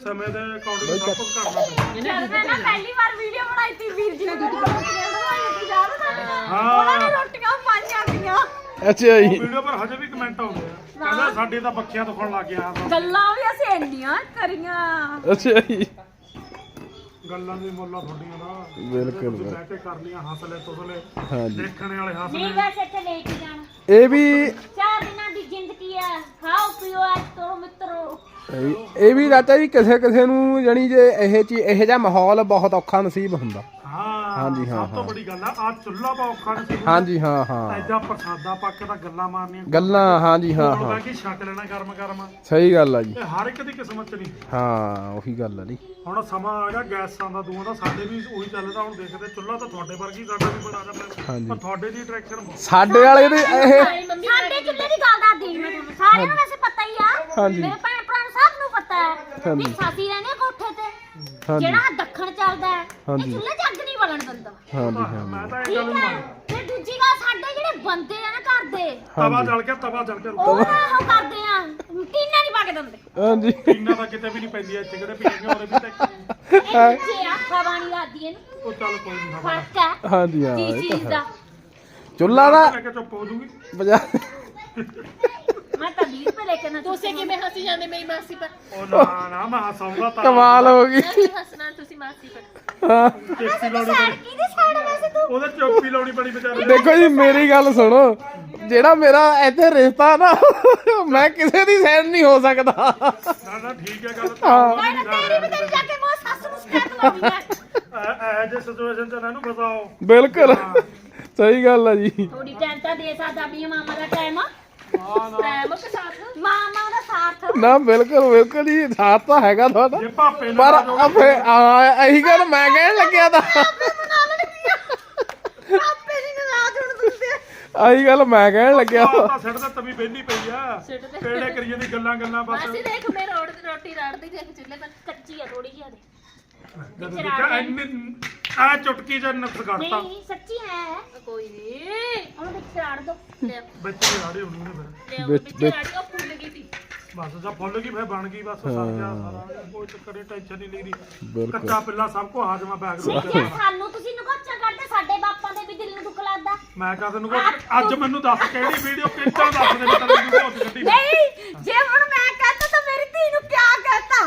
ਸਮੇਂ ਦੇ ਅਕੋਰਡਿੰਗ ਸਭ ਕੁਝ ਕਰਨਾ ਪੈਂਦਾ। ਜਦ ਮੈਂ ਨਾ ਪਹਿਲੀ ਵਾਰ ਵੀਡੀਓ ਬਣਾਈ ਸੀ ਵੀਰ ਜੀ ਨੇ ਯਾਦ ਹਾਂ। ਉਹਨਾਂ ਰੋਟੀਆਂ ਪੰਜ ਆਂਦੀਆਂ ਅੱਛਾ ਜੀ। ਵੀਡੀਓ ਪਰ ਹਜੇ ਵੀ ਕਮੈਂਟ ਆਉਂਦੇ ਆ। ਕਹਿੰਦੇ ਸਾਡੇ ਤਾਂ ਬੱਖੀਆਂ ਦੁਖਣ ਲੱਗ ਗਿਆ। ਗੱਲਾਂ ਵੀ ਅਸੀਂ ਇੰਨੀਆਂ ਕਰੀਆਂ। ਅੱਛਾ ਜੀ। ਗੱਲਾਂ ਦੀ ਮੁੱਲਾ ਤੁਹਾਡੀਆਂ ਦਾ। ਬਿਲਕੁਲ ਤੁਸੀਂ ਬਹਿ ਕੇ ਕਰ ਲੀਆਂ ਹੱਸ ਲੈ ਤੁਸ ਲੈ ਹਾਂਜੀ। ਦੇਖਣੇ ਵਾਲੇ ਹੱਸ ਨਹੀਂ ਲੈ ਵੈਸੇ ਤੇ ਲੈ ਕੇ ਜਾਣਾ। ਇਹ ਵੀ ਚਾਰ ਦਿਨਾਂ ਦੀ ਜ਼ਿੰਦਗੀ ਆ। ਖਾਓ ਪੀਓ ਐਸ਼ ਕਰੋ ਮਿੱਤਰੋ ਇਹ ਇਹ ਵੀ ਚਾਚਾ ਜੀ ਕਿਸੇ ਕਿਸੇ ਨੂੰ ਜਾਨੀ ਜੇ ਇਹ ਚੀ ਇਹ ਜਿਹਾ ਮਾਹੌਲ ਬਹੁਤ ਔਖਾ ਨਸੀਬ ਹੁੰਦਾ। ਹਾਂਜੀ, ਹਾਂ, ਸਭ ਤੋਂ ਹਾਂ। ਵੱਡੀ ਗੱਲ ਆ ਆ ਚੁੱਲ੍ਹਾ ਬਾ ਔਖਾ ਨਹੀਂ ਹਾਂਜੀ ਹਾਂ ਹਾਂ। ਐਜਾ ਪ੍ਰਸਾਦਾ ਪੱਕ ਦਾ ਗੱਲਾਂ ਮਾਰਨੀਆਂ। ਗੱਲਾਂ ਹਾਂਜੀ ਹਾਂ ਹਾਂ। ਬਹਿ ਕੇ ਛਕ ਲੈਣਾ ਗਰਮ ਗਰਮ। ਸਹੀ ਗੱਲ ਆ ਜੀ। ਇਹ ਹਰ ਇੱਕ ਦੀ ਕਿਸਮਤ ਚ ਨਹੀਂ। ਹਾਂ ਉਹੀ ਗੱਲ ਆ ਜੀ। ਹੁਣ ਸਮਾਂ ਆ ਗਿਆ ਗੈਸਾਂ ਦਾ ਦੂਆਂ ਦਾ ਸਾਡੇ ਵੀ ਉਹੀ ਚੱਲਦਾ ਹੁਣ ਦੇਖਦੇ ਚੁੱਲ੍ਹਾ ਤਾਂ ਤੁਹਾਡੇ ਵਰਗੀ ਸਾਡਾ ਵੀ ਬਣਾ ਕਰਨਾ ਹਾਂਜੀ। ਪਰ ਤੁਹਾਡੇ ਦੀ ਅਟਰੈਕਸ਼ਨ ਸਾਡੇ ਵਾਲੇ ਦੇ ਇਹ ਸਾਡੇ ਚੁੱਲ੍ਹੇ ਦੀ ਗੱਲ ਦੱਸਦੀ ਮੈਂ ਤੁਹਾਨੂੰ। ਸਾਰਿਆਂ ਨੂੰ ਵੈਸੇ ਪਤਾ ਹੀ ਆ। ਹਾਂਜੀ। ਮੇਰੇ ਭੈਣ ਭਰਾ ਨੂੰ ਸਭ ਨੂੰ ਪਤਾ ਹੈ। ਵੀ ਹਾਂਜੀ। ਸਾਡੀ ਰਹਿੰਦੇ ਕੋਠੇ ਤੇ। ਹਾਂਜੀ। ਜਿਹੜਾ ਦੱਖਣ ਚੱਲਦਾ ਹੈ ਹਾਂਜੀ। ਇਹ ਚੁੱਲ੍ਹੇ 'ਚ ਅੱਗ ਨਹੀਂ ਬਲਣ ਦਿੰਦਾ। ਹਾਂਜੀ ਮੈਂ ਹਾਂ ਤਾਂ ਇਹ ਗੱਲ ਠੀਕ ਨੂੰ ਹੈ ਮੰਨ ਤੇ ਦੂਜੀ ਗੱਲ ਸਾਡੇ ਜਿਹੜੇ ਬੰਦੇ ਆ ਨਾ ਘਰ ਦੇ ਤਵਾ ਜਲ ਗਿਆ ਤਵਾ ਜਲ ਗਿਆ ਉਹ ਨਾ ਉਹ ਕਰਦੇ ਆ ਟੀਨਾ ਨਹੀਂ ਪਾ ਕੇ ਦਿੰਦੇ। ਹਾਂਜੀ। ਪੀਣਾ ਤਾਂ ਕਿਤੇ ਵੀ ਨਹੀਂ ਪੈਂਦੀ ਇੱਥੇ ਕਿਹੜੇ ਪੀਣਗੇ ਉਹਦੇ ਵੀ ਤਾਂ ਇਹ ਦੂਜੇ ਆ ਹਵਾ ਨਹੀਂ ਲੱਗਦੀ ਇਹਨੂੰ ਉਹ ਚੱਲ ਕੋਈ ਨਹੀਂ ਹਵਾ ਫ਼ਰਕ ਹੈ ਹਾਂਜੀ ਹਾਂ ਜੀ ਇਹ ਤਾਂ ਹੈ। ਦਾ। ਚੁੱਲ੍ਹਾ ਦਾ ਕੇ ਚੁੱਪ ਹੋ ਜੂਗੀ। ਬਜਾ ਮੈਂ ਤਾਂ 20 ਰੁਪਏ ਲੈ ਕੇ ਨਾ ਤੁਸੀਂ ਕਿਵੇਂ ਹੱਸੀ ਜਾਂਦੇ ਮੇਰੀ ਮਾਸੀ ਪਰ? ਉਹ ਨਾ ਨਾ ਮੈਂ ਹਸਾਉਂਦਾ ਤਾਂ। ਕਮਾਲ ਹੋ ਗਈ। ਨਹੀਂ ਹੱਸਣਾ ਤੁਸੀਂ ਮਾਸੀ ਪਰ? ਹਾਂ। ਟੈਕਸੀ ਲਾਉਣੀ ਸਾਈਡ ਪੜੀ ਕਿਹਦੀ ਸਾਈਡ ਵੈਸੇ ਤੂੰ? ਉਹਦੇ ਚੌਪੀ ਲਾਉਣੀ ਪੜੀ ਵਿਚਾਰੇ ਨੂੰ। ਦੇਖੋ ਜੀ ਮੇਰੀ ਗੱਲ ਸੁਣੋ। ਜਿਹੜਾ ਮੇਰਾ ਇੱਥੇ ਰਿਸ਼ਤਾ ਨਾ ਮੈਂ ਕਿਸੇ ਦੀ ਸਾਈਡ ਨਹੀਂ ਹੋ ਸਕਦਾ। ਨਾ ਨਾ ਠੀਕ ਹੈ ਗੱਲ ਹਾਂ। ਮੈਂ ਤਾਂ ਤੇਰੀ ਵੀ ਤੇਰੀ ਜਾ ਕੇ ਮੋ ਸੱਸ ਨੂੰ ਸ਼ਿਕਾਇਤ ਲਾਉਣੀ ਹੈ ਐ ਜੇ ਸਿਚੁਏਸ਼ਨ ਚ ਨਾ ਇਹਨੂੰ ਫਸਾਓ। ਬਿਲਕੁਲ। ਸਹੀ ਗੱਲ ਆ ਜੀ। ਥੋੜੀ ਟਾਈਮ ਤਾਂ ਦੇ ਸਕਦਾ ਵੀ ਮਾਮਾ ਦਾ ਟਾਈਮ ਕੇ ਸਾਥ ਮਾਮਾ ਦਾ ਸਾਥ ਨਾ ਬਿਲਕੁਲ ਬਿਲਕੁਲ ਜੀ ਸਾਥ ਤਾਂ ਹੈਗਾ ਤੁਹਾਡਾ। ਜੇ ਭਾਪੇ ਨੇ ਪਰ ਨਾ ਜੋ- ਆਪੇ ਆ ਇਹੀ ਗੱਲ ਮੈਂ ਕਹਿਣ ਲੱਗਿਆ ਤਾਂ। ਆਪੇ ਨਹੀਂ ਨਾਰਾਜ਼ ਹੋਣ ਦਿੰਦੇ ਆਹੀ ਗੱਲ ਮੈਂ ਕਹਿਣ ਲੱਗਿਆ। ਆਹ ਤਾਂ ਸਿੱਟ ਤੇ ਤਵੀ ਬੈਲੀ ਪਈ ਆ। ਪੇੜੇ ਕਰੀ ਜਾਂਦੀ ਗੱਲਾਂ ਗੱਲਾਂ ਬਸ। ਮਾਸੀ ਦੇਖ ਮੈਂ ਰੋੜ ਰੋਟੀ ਰਾੜਦੀ ਦੇਖ ਚੁੱਲ੍ਹੇ ਪਰ ਕੱਚੀ ਆ ਥੋੜੀ ਜਿਹੀ ਹਜੇ। ਜਦ ਦੇਖਿਆ ਇੰਨੀ ਆ ਚੁਟਕੀ ਜਾਂ ਨਫਸ ਕਰਤਾ ਨਹੀਂ ਸੱਚੀ ਹੈ। ਕੋਈ ਨਹੀਂ। ਉਹਨੂੰ ਵਿੱਚ ਛਾੜ ਦੋ। ਲੈ ਵਿੱਚ ਰਾੜੇ ਹੋਣੀ ਨੇ ਫਿਰ। ਲੈ ਵਿੱਚ- ਰਾੜੀ ਉਹ ਫੁੱਲ ਗਈ ਸੀ। ਬਸ ਜਦ ਫੁੱਲ ਗਈ ਫਿਰ ਬਣ ਗਈ ਬਸ ਸਰ ਗਿਆ ਸਾਰਾ। ਕੋਈ ਚੱਕਰ ਟੈਨਸ਼ਨ ਨਹੀਂ ਲਈਦੀ ਕੱਚਾ ਪਿੱਲਾ ਸਭ ਕੋ ਹਾਜ਼ਮਾ ਬੈਗ ਜੇ ਸਾਨੂੰ ਤੁਸੀਂ ਨਗੋਚਾ ਕਰਦੇ ਸਾਡੇ ਬਾਪਾਂ ਦੇ ਵੀ ਦਿਲ ਨੂੰ ਦੁੱਖ ਲੱਗਦਾ। ਮੈਂ ਕਹ ਤੈਨੂੰ ਅੱਜ ਮੈਨੂੰ ਦੱਸ ਕਿਹੜੀ ਵੀਡੀਓ ਕਿੱਦਾਂ ਦੱਸ ਦੇ ਤੈਨੂੰ ਗੱਡੀ ਵਿੱਚ। ਨਹੀਂ ਜੇ ਹੁਣ ਮੈਂ ਕਹਤਾ ਤਾਂ ਮੇਰੀ ਧੀ ਨੂੰ ਕਿਆ ਕਹਤਾ?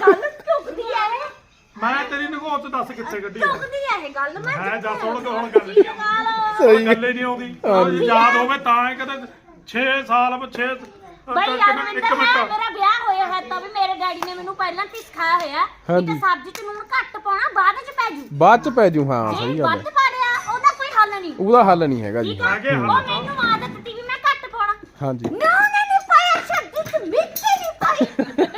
ਗੱਲ ਝੁਕਦੀ ਹੈ। ਇਹ ਮੈਂ ਤੇਰੀ ਨਗੋਤ ਦੱਸ ਕਿੱਥੇ ਗੱਡੀ ਹੈ ਝੁਕਦੀ ਹੈ ਇਹ ਗੱਲ ਮੈਂ ਹੈ ਜਾ ਸੁਣ ਕੇ ਹੁਣ ਗੱਲ ਨਹੀਂ ਆਉਂਦੀ ਸਹੀ। ਗੱਲ ਹੀ ਨਹੀਂ ਆਉਂਦੀ। ਜੇ ਯਾਦ ਹੋਵੇ ਤਾਂ ਇਹ ਕਦੇ 6 ਸਾਲ 6 ਬਈ ਯਾਰ ਇੱਕ ਹੈ ਮੇਰਾ ਵਿਆਹ ਹੋਇਆ ਹੈ ਤਾਂ ਵੀ ਮੇਰੇ ਡੈਡੀ ਨੇ ਮੈਨੂੰ ਪਹਿਲਾਂ ਤੇ ਸਿਖਾਇਆ ਹੋਇਆ। ਕਿ ਹਾਂਜੀ। ਸਬਜ਼ੀ ਚ ਲੂਣ ਘੱਟ ਪਾਉਣਾ ਬਾਅਦ ਚ ਪੈ ਜੂ। ਬਾਅਦ ਚ ਪੈ ਜੂ ਹਾਂ ਜੇ ਸਹੀ ਗੱਲ ਵੱਧ ਹੈ। ਪਾ ਲਿਆ ਉਹਦਾ ਕੋਈ ਹੱਲ ਨਹੀਂ। ਉਹਦਾ ਹੱਲ ਨਹੀਂ ਹੈਗਾ ਜੀ। ਠੀਕ ਹੈ। ਉਹ ਮੈਨੂੰ ਆਦਤ ਵੀ ਮੈਂ ਘੱਟ ਪਾਉਣਾ। ਹਾਂਜੀ। ਨਾ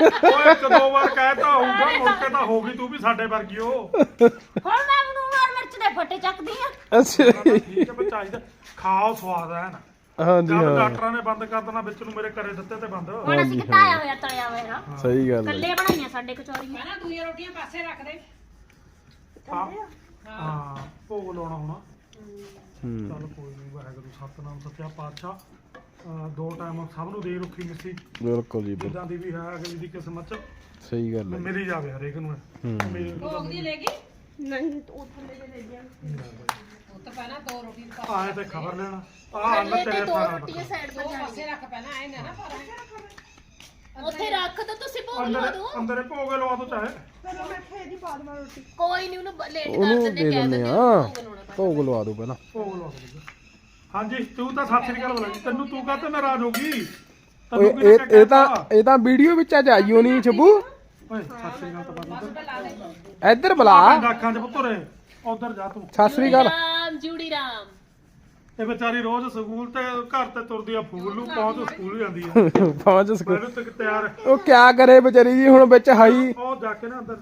ਓਏ ਇੱਕ ਦੋ ਵਾਰ ਕਹਿਤਾ ਹੋਊਗਾ ਮੁੜ ਕੇ ਤਾਂ ਹੋ ਗਈ ਤੂੰ ਵੀ ਸਾਡੇ ਵਰਗੀ ਹੋ ਹੁਣ ਮੈਂ ਲੂਣ ਔਰ ਮਿਰਚ ਦੇ ਫੱਟੇ ਚੱਕਦੀ ਆ। ਅੱਛਾ। ਠੀਕ ਹੈ ਬੱਚਾ ਚਾਹੀਦਾ। ਖਾਓ ਸਵਾਦ ਹੈ ਨਾ ਹਾਂਜੀ ਜਦ ਹਾਂ। ਡਾਕਟਰਾਂ ਨੇ ਬੰਦ ਕਰ ਦੇਣਾ ਵਿੱਚ ਨੂੰ ਮੇਰੇ ਘਰੇ ਦਿੱਤੇ ਤੇ ਬੰਦ। ਹੁਣ ਅਸੀਂ ਹਾਂਜੀ, ਘਟਾਇਆ ਹੋਇਆ ਤਲਿਆ ਹੋਇਆ ਨਾ ਸਹੀ ਗੱਲ ਹੈ। ਕੱਲੇ ਬਣਾਈਆਂ ਸਾਡੇ ਕਚੌਰੀਆਂ। ਪਹਿਲਾਂ ਦੂਜੀਆਂ ਰੋਟੀਆਂ ਪਾਸੇ ਰੱਖ ਦੇ। ਹਾਂ। ਹਾਂ ਭੋਗ ਲਾਉਣਾ ਹੋਣਾ। ਹੂੰ। ਚੱਲ ਕੋਈ ਨਹੀਂ ਵਾਹਿਗੁਰੂ ਸਤਨਾਮ ਸੱਚਾ ਪਾਤਸ਼ਾਹ। ਅਹ ਦੋ ਟਾਈਮ ਸਭ ਨੂੰ ਦੇ ਰੁੱਖੀ ਮਿੱਸੀ। ਬਿਲਕੁਲ ਜੀ ਬਿਲਕੁਲ। ਜਿੱਦਾਂ ਦੀ ਵੀ ਹੈ ਅਗਲੀ ਦੀ ਕਿਸਮਤ ਚ। ਸਹੀ ਗੱਲ ਹੈ ਮਿਲੀ ਜਾਵੇ ਹਰੇਕ ਨੂੰ। ਹੂੰ। ਮੇਰੇ ਭੋਗ ਦੀ ਲੈ ਗਈ? ਨਹੀਂ ਉਹ ਥੱਲੇ ਦੇ ਦੇ ਦਿਆ ਉਹ ਤਾਂ ਪਹਿਲਾਂ ਦੋ ਰੋਟੀ ਪਾਸੇ ਆਏ ਤੇ ਖਬਰ ਲੈਣਾ। ਆਹ ਅੰਨ ਤੇਰੇ ਦੋ ਰੋਟੀਆਂ ਸਾਈਡ ਦੋ ਪਰ ਜਾਣਗੀਆਂ ਪਾਸੇ ਰੱਖ ਪਹਿਲਾਂ ਐ ਨਾ ਨਾ ਪਰ ਉੱਥੇ ਰੱਖ ਦੋ ਤੁਸੀਂ ਭੋਗ ਲਵਾ ਅੰਦਰ ਦੋ ਅੰਦਰੇ ਭੋਗ ਲਵਾ ਦੋ ਚਾਹੇ। ਕੋਈ ਨਹੀਂ ਉਹਨੂੰ ਲੇਟ ਕਰ ਉਹਨੂੰ ਦਿੰਦੇ ਦੇ ਕਹਿ ਦਿੰਦੇ ਆ ਪੈਣਾ। ਭੋਗ ਲਵਾ ਦਿਓ ਪਹਿਲਾਂ। ਭੋਗ ਲਵਾ ਦੋ। ਹਾਂਜੀ ਤੂੰ ਤਾਂ ਸਤਿ ਸ੍ਰੀ ਅਕਾਲ ਬੁਲਾਈ ਤੈਨੂੰ ਤੂੰ ਕਾਹਤੇ ਨਾਰਾਜ਼ ਹੋ ਗਈ? ਓਏ ਤੈਨੂੰ ਇਹ ਇਹ ਤਾਂ ਇਹ ਤਾਂ ਵੀਡੀਓ ਵਿੱਚ ਅੱਜ ਆਈਓ ਨਹੀਂ ਛੱਬੂ ਓਏ ਸਤਿ ਸ੍ਰੀ ਅਕਾਲ ਤਾਂ ਬਾਬੂ। ਇੱਧਰ ਬੁਲਾ। ਅੱਖਾਂ 'ਚ ਪੁੱਤਰੇ ਉਧਰ ਜਾ ਤੂੰ। ਸਤਿ ਸ੍ਰੀ ਅਕਾਲ। ਰਾਮ ਜੂੜੀ ਰਾਮ ਇਹ ਵਿਚਾਰੀ ਰੋਜ਼ ਸਕੂਲ ਤੇ ਘਰ ਤੇ ਤੁਰਦੀ ਆ ਫੂਲ ਨੂੰ ਪਹੁੰਚ ਸਕੂਲ ਜਾਂਦੀ ਆ। <laughs> ਪਹੁੰਚ ਸਕੋ ਮੈਨੂੰ ਤੱਕ ਤਿਆਰ ਉਹ ਕਿਆ ਕਰੇ ਵਿਚਾਰੀ ਜੀ ਹੁਣ ਵਿੱਚ ਹਾਈ ਉਹ ਜਾ ਕੇ ਨਾ ਅੰਦਰ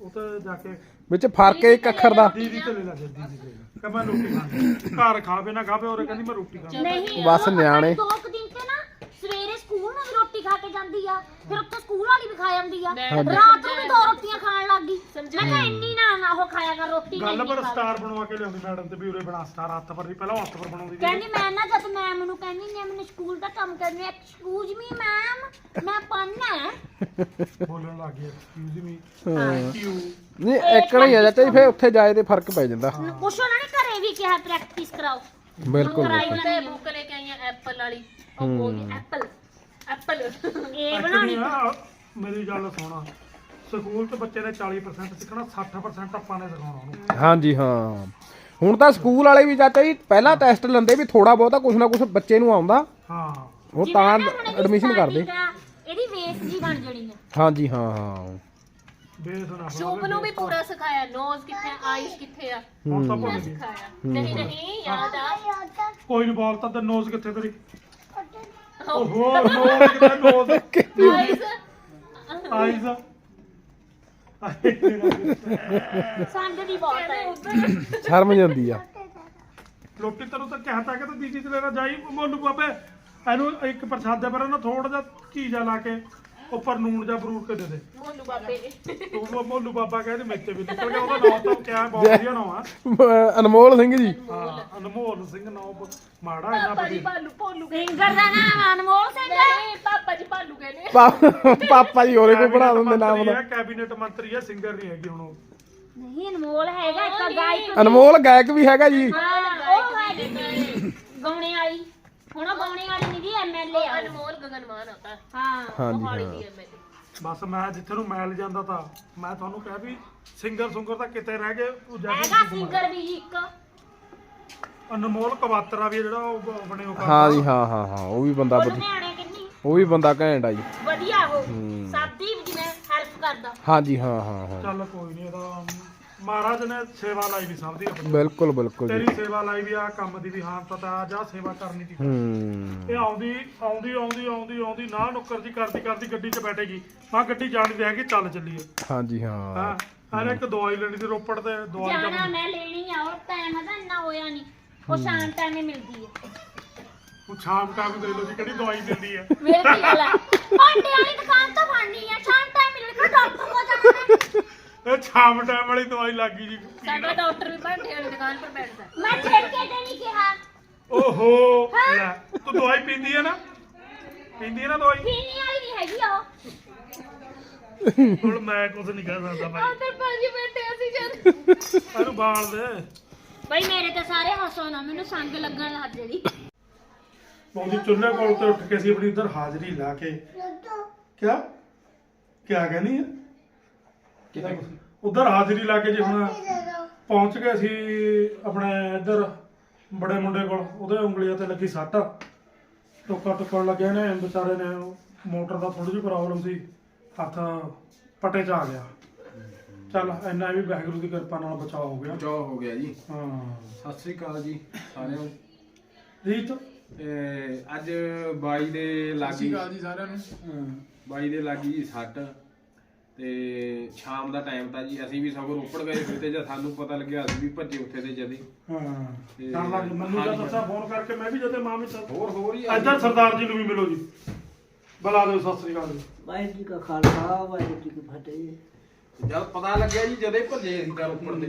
ਉੱਤੇ ਜਾ ਕੇ ਵਿੱਚ ਫ਼ਰਕ ਇੱਕ ਅੱਖਰ ਦਾ ਦੀਦੀ ਤੇ ਲੈ ਲਾ ਜਾ ਦੀਦੀ ਤੇ ਕਿ ਮੈਂ ਰੋਟੀ ਖਾਣੀ ਘਰ ਖਾਵੇ ਨਾ ਖਾਵੇ ਔਰ ਕਹਿੰਦੀ ਮੈਂ ਰੋਟੀ ਖਾਣੀ ਨਹੀਂ ਬਸ ਉਹ ਨਿਆਣੇ। ਦੋ ਕੁ ਦਿਨ ਤੇ ਨਾ ਸਵੇਰੇ ਸਕੂਲ ਨੂੰ ਵੀ ਰੋਟੀ ਖਾ ਕੇ ਜਾਂਦੀ ਆ ਫਿਰ ਉੱਥੇ ਸਕੂਲ ਵਾਲੀ ਵੀ ਖਾ ਜਾਂਦੀ ਆ। ਰਾਤ ਨੂੰ ਵੀ ਦੋ ਰੋਟੀਆਂ ਖਾਣ ਲੱਗ ਗਈ ਸਮਝੀ। ਮੈਂ ਕਿਹਾ ਇੰਨੀ ਨਾ ਨਾ ਉਹ ਖਾਇਆ ਕਰ ਰੋਟੀ ਗੱਲ ਪਰ ਸਟਾਰ ਬਣਵਾ ਕੇ ਲਿਆਉਂਦੀ ਮੈਡਮ ਤੇ ਵੀ ਉਰੇ ਬਣਾ ਸਟਾਰ ਹੱਥ ਪਰ ਨਹੀਂ ਪਹਿਲਾਂ ਹੱਥ ਪਰ ਬਣਾਉਂਦੀ ਸੀ। ਕਹਿੰਦੀ ਮੈਂ ਨਾ ਜਦ ਮੈਮ ਨੂੰ ਕਹਿੰਦੀ ਨੇ ਮੈਨੂੰ ਸਕੂਲ ਦਾ ਕੰਮ ਕਰਨੀ ਐਕਸਕਿਊਜ਼ ਮੀ ਮੈਮ ਮੈਂ ਪੜ੍ਹਨਾ ਹੈ। ਬੋਲਣ ਲੱਗ ਗਈ ਐਕਸਕਿਊਜ਼ ਮੀ ਹਾਂ। ਥੈਂਕ ਯੂ ਨਹੀਂ ਇੱਕਣਾ ਹੀ ਆ ਚਾਚਾ ਜੀ ਫਿਰ ਉੱਥੇ ਜਾਏ ਤੇ ਫ਼ਰਕ ਪੈ ਜਾਂਦਾ। ਕੁਛ ਉਹਨਾਂ ਨੇ ਘਰੇ ਵੀ ਕਿਹਾ ਪ੍ਰੈਕਟਿਸ ਕਰਾਓ। ਬਿਲਕੁਲ ਕਰਾਈ ਬਿਲਕੁਲ। ਤੇ ਬੁੱਕ ਲੈ ਕੇ ਆਈਆਂ ਐਪਲ ਵਾਲੀ। ਉਹ ਬੋਲਦੀ ਐਪਲ ਐਪਲ ਇਹ ਬਣਾਉਣੀ। ਮੇਰੀ ਗੱਲ ਸੁਣਾ। ਸਕੂਲ ਤੇ ਬੱਚੇ ਨੇ 40% ਸਿੱਖਣਾ 60% ਆਪਾਂ ਨੇ ਸਿਖਾਉਣਾ ਉਹਨੂੰ। ਹਾਂਜੀ ਹਾਂ। ਹੁਣ ਤਾਂ ਸਕੂਲ ਵਾਲੇ ਵੀ ਚਾਚਾ ਜੀ ਪਹਿਲਾਂ ਟੈਸਟ ਲੈਂਦੇ ਵੀ ਥੋੜਾ ਬਹੁਤਾ ਕੁਛ ਨਾ ਕੁਛ ਬੱਚੇ ਨੂੰ ਆਉਂਦਾ। ਹਾਂ। ਉਹ ਜਿਵੇਂ ਤਾਂ ਨਾ ਹੁਣ ਇਹਦੀ ਐਡਮਿਸ਼ਨ ਕਰਦੇ। starting ਆ, ਇਹਦੀ ਵੇਸ ਜੀ ਬਣ ਜਣੀ ਹੈ ਹਾਂਜੀ ਹਾਂ ਹਾਂ। ਬੇਸ ਨਾ ਸ਼ੂਪ ਨੂੰ ਵੀ ਪੂਰਾ ਸਿਖਾਇਆ ਨੋਜ਼ ਕਿੱਥੇ ਆਈਜ਼ ਕਿੱਥੇ ਆ। ਹੁਣ ਤਾਂ ਭੁੱਲ ਗਈ ਸਿਖਾਇਆ। ਨਹੀਂ ਨਹੀਂ ਯਾਦ ਆ। ਕੋਈ ਨਹੀਂ ਬੋਲਤਾ ਤੇ ਨੋਜ਼ ਕਿੱਥੇ ਤੇਰੀ? ਓਹੋ। ਨੋਜ਼ ਕਿੱਥੇ ਨੋਜ਼ ਆਈਜ਼ ਆਈਜ਼ ਸੰਗ ਦੀ ਬਹੁਤ ਹੈ। ਸ਼ਰਮ ਜਾਂਦੀ ਆ। ਲੋਟੀ ਤੈਨੂੰ ਤਾਂ ਕਹਿਤਾ ਕਿ ਤੂੰ ਦੀਦੀ ਤੇ ਲੈਣਾ ਜਾਈ ਮੋਲੂ ਬਾਬੇ। ਇਹਨੂੰ ਇੱਕ ਪ੍ਰਸ਼ਾਦੇ ਪਰ ਨਾ ਥੋੜਾ ਜਿਹਾ ਘੀਜਾ ਲਾ ਕੇ ਉੱਪਰ ਨੂਣ ਜਾਂ ਬਰੂਰ ਕੇ ਦੇ ਦੇ। ਮੋਨੂ ਬਾਬੇ ਤੂੰ ਉਹ ਮੋਲੂ ਬਾਬਾ ਕਹਿੰਦੇ ਮੇਤੇ ਵੀ। ਨਿਕਲ ਗਿਆ ਉਹਦਾ ਨਾਮ ਤਾਂ ਕਿਆ ਬਹੁਤ ਵਧੀਆ ਨਾਮ ਆ। ਅਹ ਅਨਮੋਲ ਸਿੰਘ ਜੀ। ਹਾਂ ਅਨਮੋਲ ਸਿੰਘ ਨਾਮ ਮਾੜਾ ਇੰਨਾ ਪਾਪਾ ਜੀ ਵਧੀਆ। ਭਾਲੂ ਭੋਲੂ ਸਿੰਗਰ ਦਾ ਨਾਮ ਅਨਮੋਲ ਸਿੰਘ? ਹੈ ਨਹੀਂ ਪਾਪਾ ਜੀ ਭਾਲੂ ਕਹਿੰਦੇ ਪਾ- ਪਾਪਾ ਜੀ ਹੋਰੇ ਕੋ ਬਣਾ ਦਿੰਦੇ ਨਾਮ ਦਾ। ਕੈਬਨਿਟ ਮੰਤਰੀ ਹੈ ਸਿੰਗਰ ਨਹੀਂ ਹੈਗੀ ਹੁਣ ਉਹ। ਨਹੀਂ ਅਨਮੋਲ ਹੈਗਾ ਇੱਕ ਗਾਇਕ। ਅਨਮੋਲ ਗਾਇਕ ਵੀ ਹੈਗਾ ਜੀ। ਹਾਂ ਉਹ ਹੈਗੀ ਗਾਉਣੇ ਵਾਲੀ। ਹੁਣ ਉਹ ਗਾਉਣੇ ਵਾਲੀ ਨਹੀਂ ਦੀ ਐਮਐਲਏ ਆ। ਅਨਮੋਲ ਆਤਾ ਹਾਂ। ਹਾਂਜੀ ਮੋਹਾਲੀ ਹਾਂ। ਦੀ ਐਮਐਲਏ ਬਸ ਮੈਂ ਜਿੱਥੇ ਨੂੰ ਮੈਲ ਜਾਂਦਾ ਤਾਂ ਮੈਂ ਤੁਹਾਨੂੰ ਕਿਹਾ ਵੀ ਸਿੰਗਰ ਸੁੰਗਰ ਤਾਂ ਕਿਤੇ ਰਹਿ ਗਏ ਉਹ ਜਾ ਕੇ ਹੈਗਾ ਸਿੰਗਰ ਵੀ ਜੀ ਇੱਕ। ਅਨਮੋਲ ਕਵਾਤਰਾ ਵੀ ਹੈ ਜਿਹੜਾ ਉਹ ਬਣੇ ਉਹ ਹਾਂ ਜੀ ਹਾਂ ਹਾਂ ਹਾਂ ਉਹ ਵੀ ਬੰਦਾ ਉਹ ਵਧੀਆ। ਲੁਧਿਆਣੇ ਕਿੰਨੀ? ਉਹ ਵੀ ਬੰਦਾ ਘੈਂਟ ਆ ਜੀ। ਵਧੀਆ ਉਹ। ਹੂੰ। ਸਭ ਦੀ ਜਿਵੇਂ ਹੈਲਪ ਕਰਦਾ। ਹਾਂਜੀ ਹਾਂ ਹਾਂ ਹਾਂ। ਚੱਲ ਕੋਈ ਨਹੀਂ ਇਹਦਾ ਮਹਾਰਾਜ ਨੇ ਸੇਵਾ ਲਾਈ ਵੀ ਸਭ ਦੀ ਆਪਣੀ। ਬਿਲਕੁਲ ਬਿਲਕੁਲ ਜੀ। ਤੇਰੀ ਸੇਵਾ ਲਾਈ ਵੀ ਆ ਕੰਮ ਦੀ ਵੀ ਹਾਂ ਪਤਾ ਜਾ ਸੇਵਾ ਕਰਨੀ ਦੀ। ਹੂੰ। ਇਹ ਆਉਂਦੀ ਆਉਂਦੀ ਆਉਂਦੀ ਆਉਂਦੀ ਆਉਂਦੀ ਨਾ ਨੁੱਕਰ ਜੀ ਕਰਦੀ ਕਰਦੀ ਗੱਡੀ 'ਚ ਬੈਠੇਗੀ। ਮੈਂ ਗੱਡੀ ਜਾਣੀ ਦੇ ਹੈਗੀ ਚੱਲ ਚੱਲੀਏ। ਹਾਂਜੀ ਹਾਂ। ਹਾਂ ਅਰੇ ਇੱਕ ਦਵਾਈ ਲੈਣੀ ਸੀ ਰੋਪੜ ਤੇ ਦਵਾਈ ਜਾਣਾ ਦਾ ਮੈਂ ਲੈਣੀ ਆ ਉਹ ਟਾਈਮ ਦਾ ਇੰਨਾ ਹੋਇਆ ਨਹੀਂ। ਉਹ ਸ਼ਾਮ ਟਾਈਮ ਹੀ ਮਿਲਦੀ ਹੈ ਉਹ ਸ਼ਾਮ ਟਾਈਮ ਦੇ ਲੋ ਜੀ ਕਿਹੜੀ ਦਵਾਈ ਦਿੰਦੀ ਹੈ ਕੀ ਗੱਲ ਹੈ ਭਾਂਡੇ ਵਾਲੀ ਦੁਕਾਨ ਤੋਂ ਫੜਨੀ ਆ ਸ਼ਾਮ ਟਾਈਮ ਮਿਲਣੀ ਡਾਕਟਰ ਕੋਲ ਜਾਣਾ। ਇਹ ਸ਼ਾਮ ਟਾਈਮ ਵਾਲੀ ਦਵਾਈ ਲੱਗੀ ਜੀ ਸਾਡਾ ਡਾਕਟਰ ਵੀ ਭਾਂਡੇ ਵਾਲੀ ਦੁਕਾਨ ਪਰ ਬੈਠਦਾ ਮੈਂ ਛੇੜ ਕੇ ਤੇ ਨਹੀਂ ਕਿਹਾ। ਓਹੋ ਲੈ ਤੂੰ ਦਵਾਈ ਪੀਂਦੀ ਹੈ ਨਾ? ਪੀਂਦੀ ਹੈ ਨਾ ਦਵਾਈ? ਪੀਣੀ ਵਾਲੀ ਨਹੀਂ ਹੈਗੀ ਉਹ। ਹੁਣ ਮੈਂ ਕੁਝ ਨਹੀਂ ਕਹਿ ਸਕਦਾ ਭਾਈ। ਉਧਰ ਭਾਜੀ ਬੈਠੇ ਅਸੀਂ ਜਦ ਇਹਨੂੰ ਬਾਲ ਦੇ। ਬਈ ਮੇਰੇ ਤੇ ਸਾਰੇ ਹੱਸੋ ਨਾ ਮੈਨੂੰ ਸੰਗ ਲੱਗਣ ਲੱਗ ਜਿਹੜੀ ਉਹਦੀ ਚੁੱਲ੍ਹੇ ਕੋਲ ਤੇ ਉੱਠ ਕੇ ਅਸੀਂ ਆਪਣੀ ਇੱਧਰ ਹਾਜ਼ਰੀ ਲਾ ਕੇ ਕਿਆ? ਕਿਆ ਕਹਿੰਦੀ ਹੈ ਉਧਰ ਹਾਜ਼ਰੀ ਲਾ ਕੇ ਜੇ ਹੁਣ ਪਹੁੰਚ ਗਏ ਸੀ ਆਪਣੇ ਇੱਧਰ ਬੜੇ ਮੁੰਡੇ ਕੋਲ ਉਹਦੇ ਉਂਗਲੀਆਂ ਤੇ ਲੱਗੀ ਸੱਟ। ਟੋਕਾ ਟੁੱਕਣ ਲੱਗਿਆ ਨੇ ਵਿਚਾਰੇ ਨੇ ਉਹ ਮੋਟਰ ਦਾ ਥੋੜੀ ਜਿਹੀ ਪ੍ਰੋਬਲਮ ਸੀ ਹੱਥ ਪਟੇ ਚ ਆ ਗਿਆ। ਚੱਲ ਇੰਨਾ ਵੀ ਵਾਹਿਗੁਰੂ ਦੀ ਕਿਰਪਾ ਨਾਲ ਬਚਾਅ ਹੋ ਗਿਆ। ਬਚਾਅ ਹੋ ਗਿਆ ਜੀ। ਹਾਂ। ਸਤਿ ਸ੍ਰੀ ਅਕਾਲ ਜੀ ਸਾਰਿਆਂ ਨੂੰ। ਰੀਤ? ਤੇ ਅੱਜ ਬਾਈ ਦੇ ਲਾਗੀ ਜੀ ਸਾਰਿਆਂ ਨੂੰ। ਬਾਈ ਦੇ ਲਾਗੀ ਜੀ ਸੱਟ। ਤੇ ਸ਼ਾਮ ਦਾ ਟਾਈਮ ਤਾਂ ਜੀ ਅਸੀਂ ਵੀ ਸਗੋਂ ਰੋਪੜ ਗਏ ਫਿਰ ਤੇ ਜਦ ਸਾਨੂੰ ਪਤਾ ਲੱਗਿਆ ਅਸੀਂ ਵੀ ਭੱਜੇ ਉੱਥੇ ਤੇ ਜਦੇ। ਹਾਂ ਤੇ- ਲੱਗ ਮੈਨੂੰ ਜਦ ਹਾਂਜੀ, ਦੱਸਿਆ ਫੋਨ ਕਰਕੇ ਮੈਂ ਵੀ ਜਦੇ ਮਾਂ ਵੀ ਚੱਲ ਹੋਰ ਹੋਰ ਹੀ ਇੱਧਰ ਸਰਦਾਰ ਜੀ ਨੂੰ ਵੀ ਮਿਲੋ ਜੀ। ਬੁਲਾ ਦਿਓ ਸਤਿ ਸ੍ਰੀ ਅਕਾਲ ਜੀ। ਵਾਹਿਗੁਰੂ ਜੀ ਕਾ ਖਾਲਸਾ ਵਾਹਿਗੁਰੂ ਜੀ ਕੀ ਫਤਿਹ। ਜਦ ਪਤਾ ਲੱਗਿਆ ਜੀ ਜਦੇ ਭੱਜੇ ਅਸੀਂ ਤਾਂ ਰੋਪੜ ਤੇ।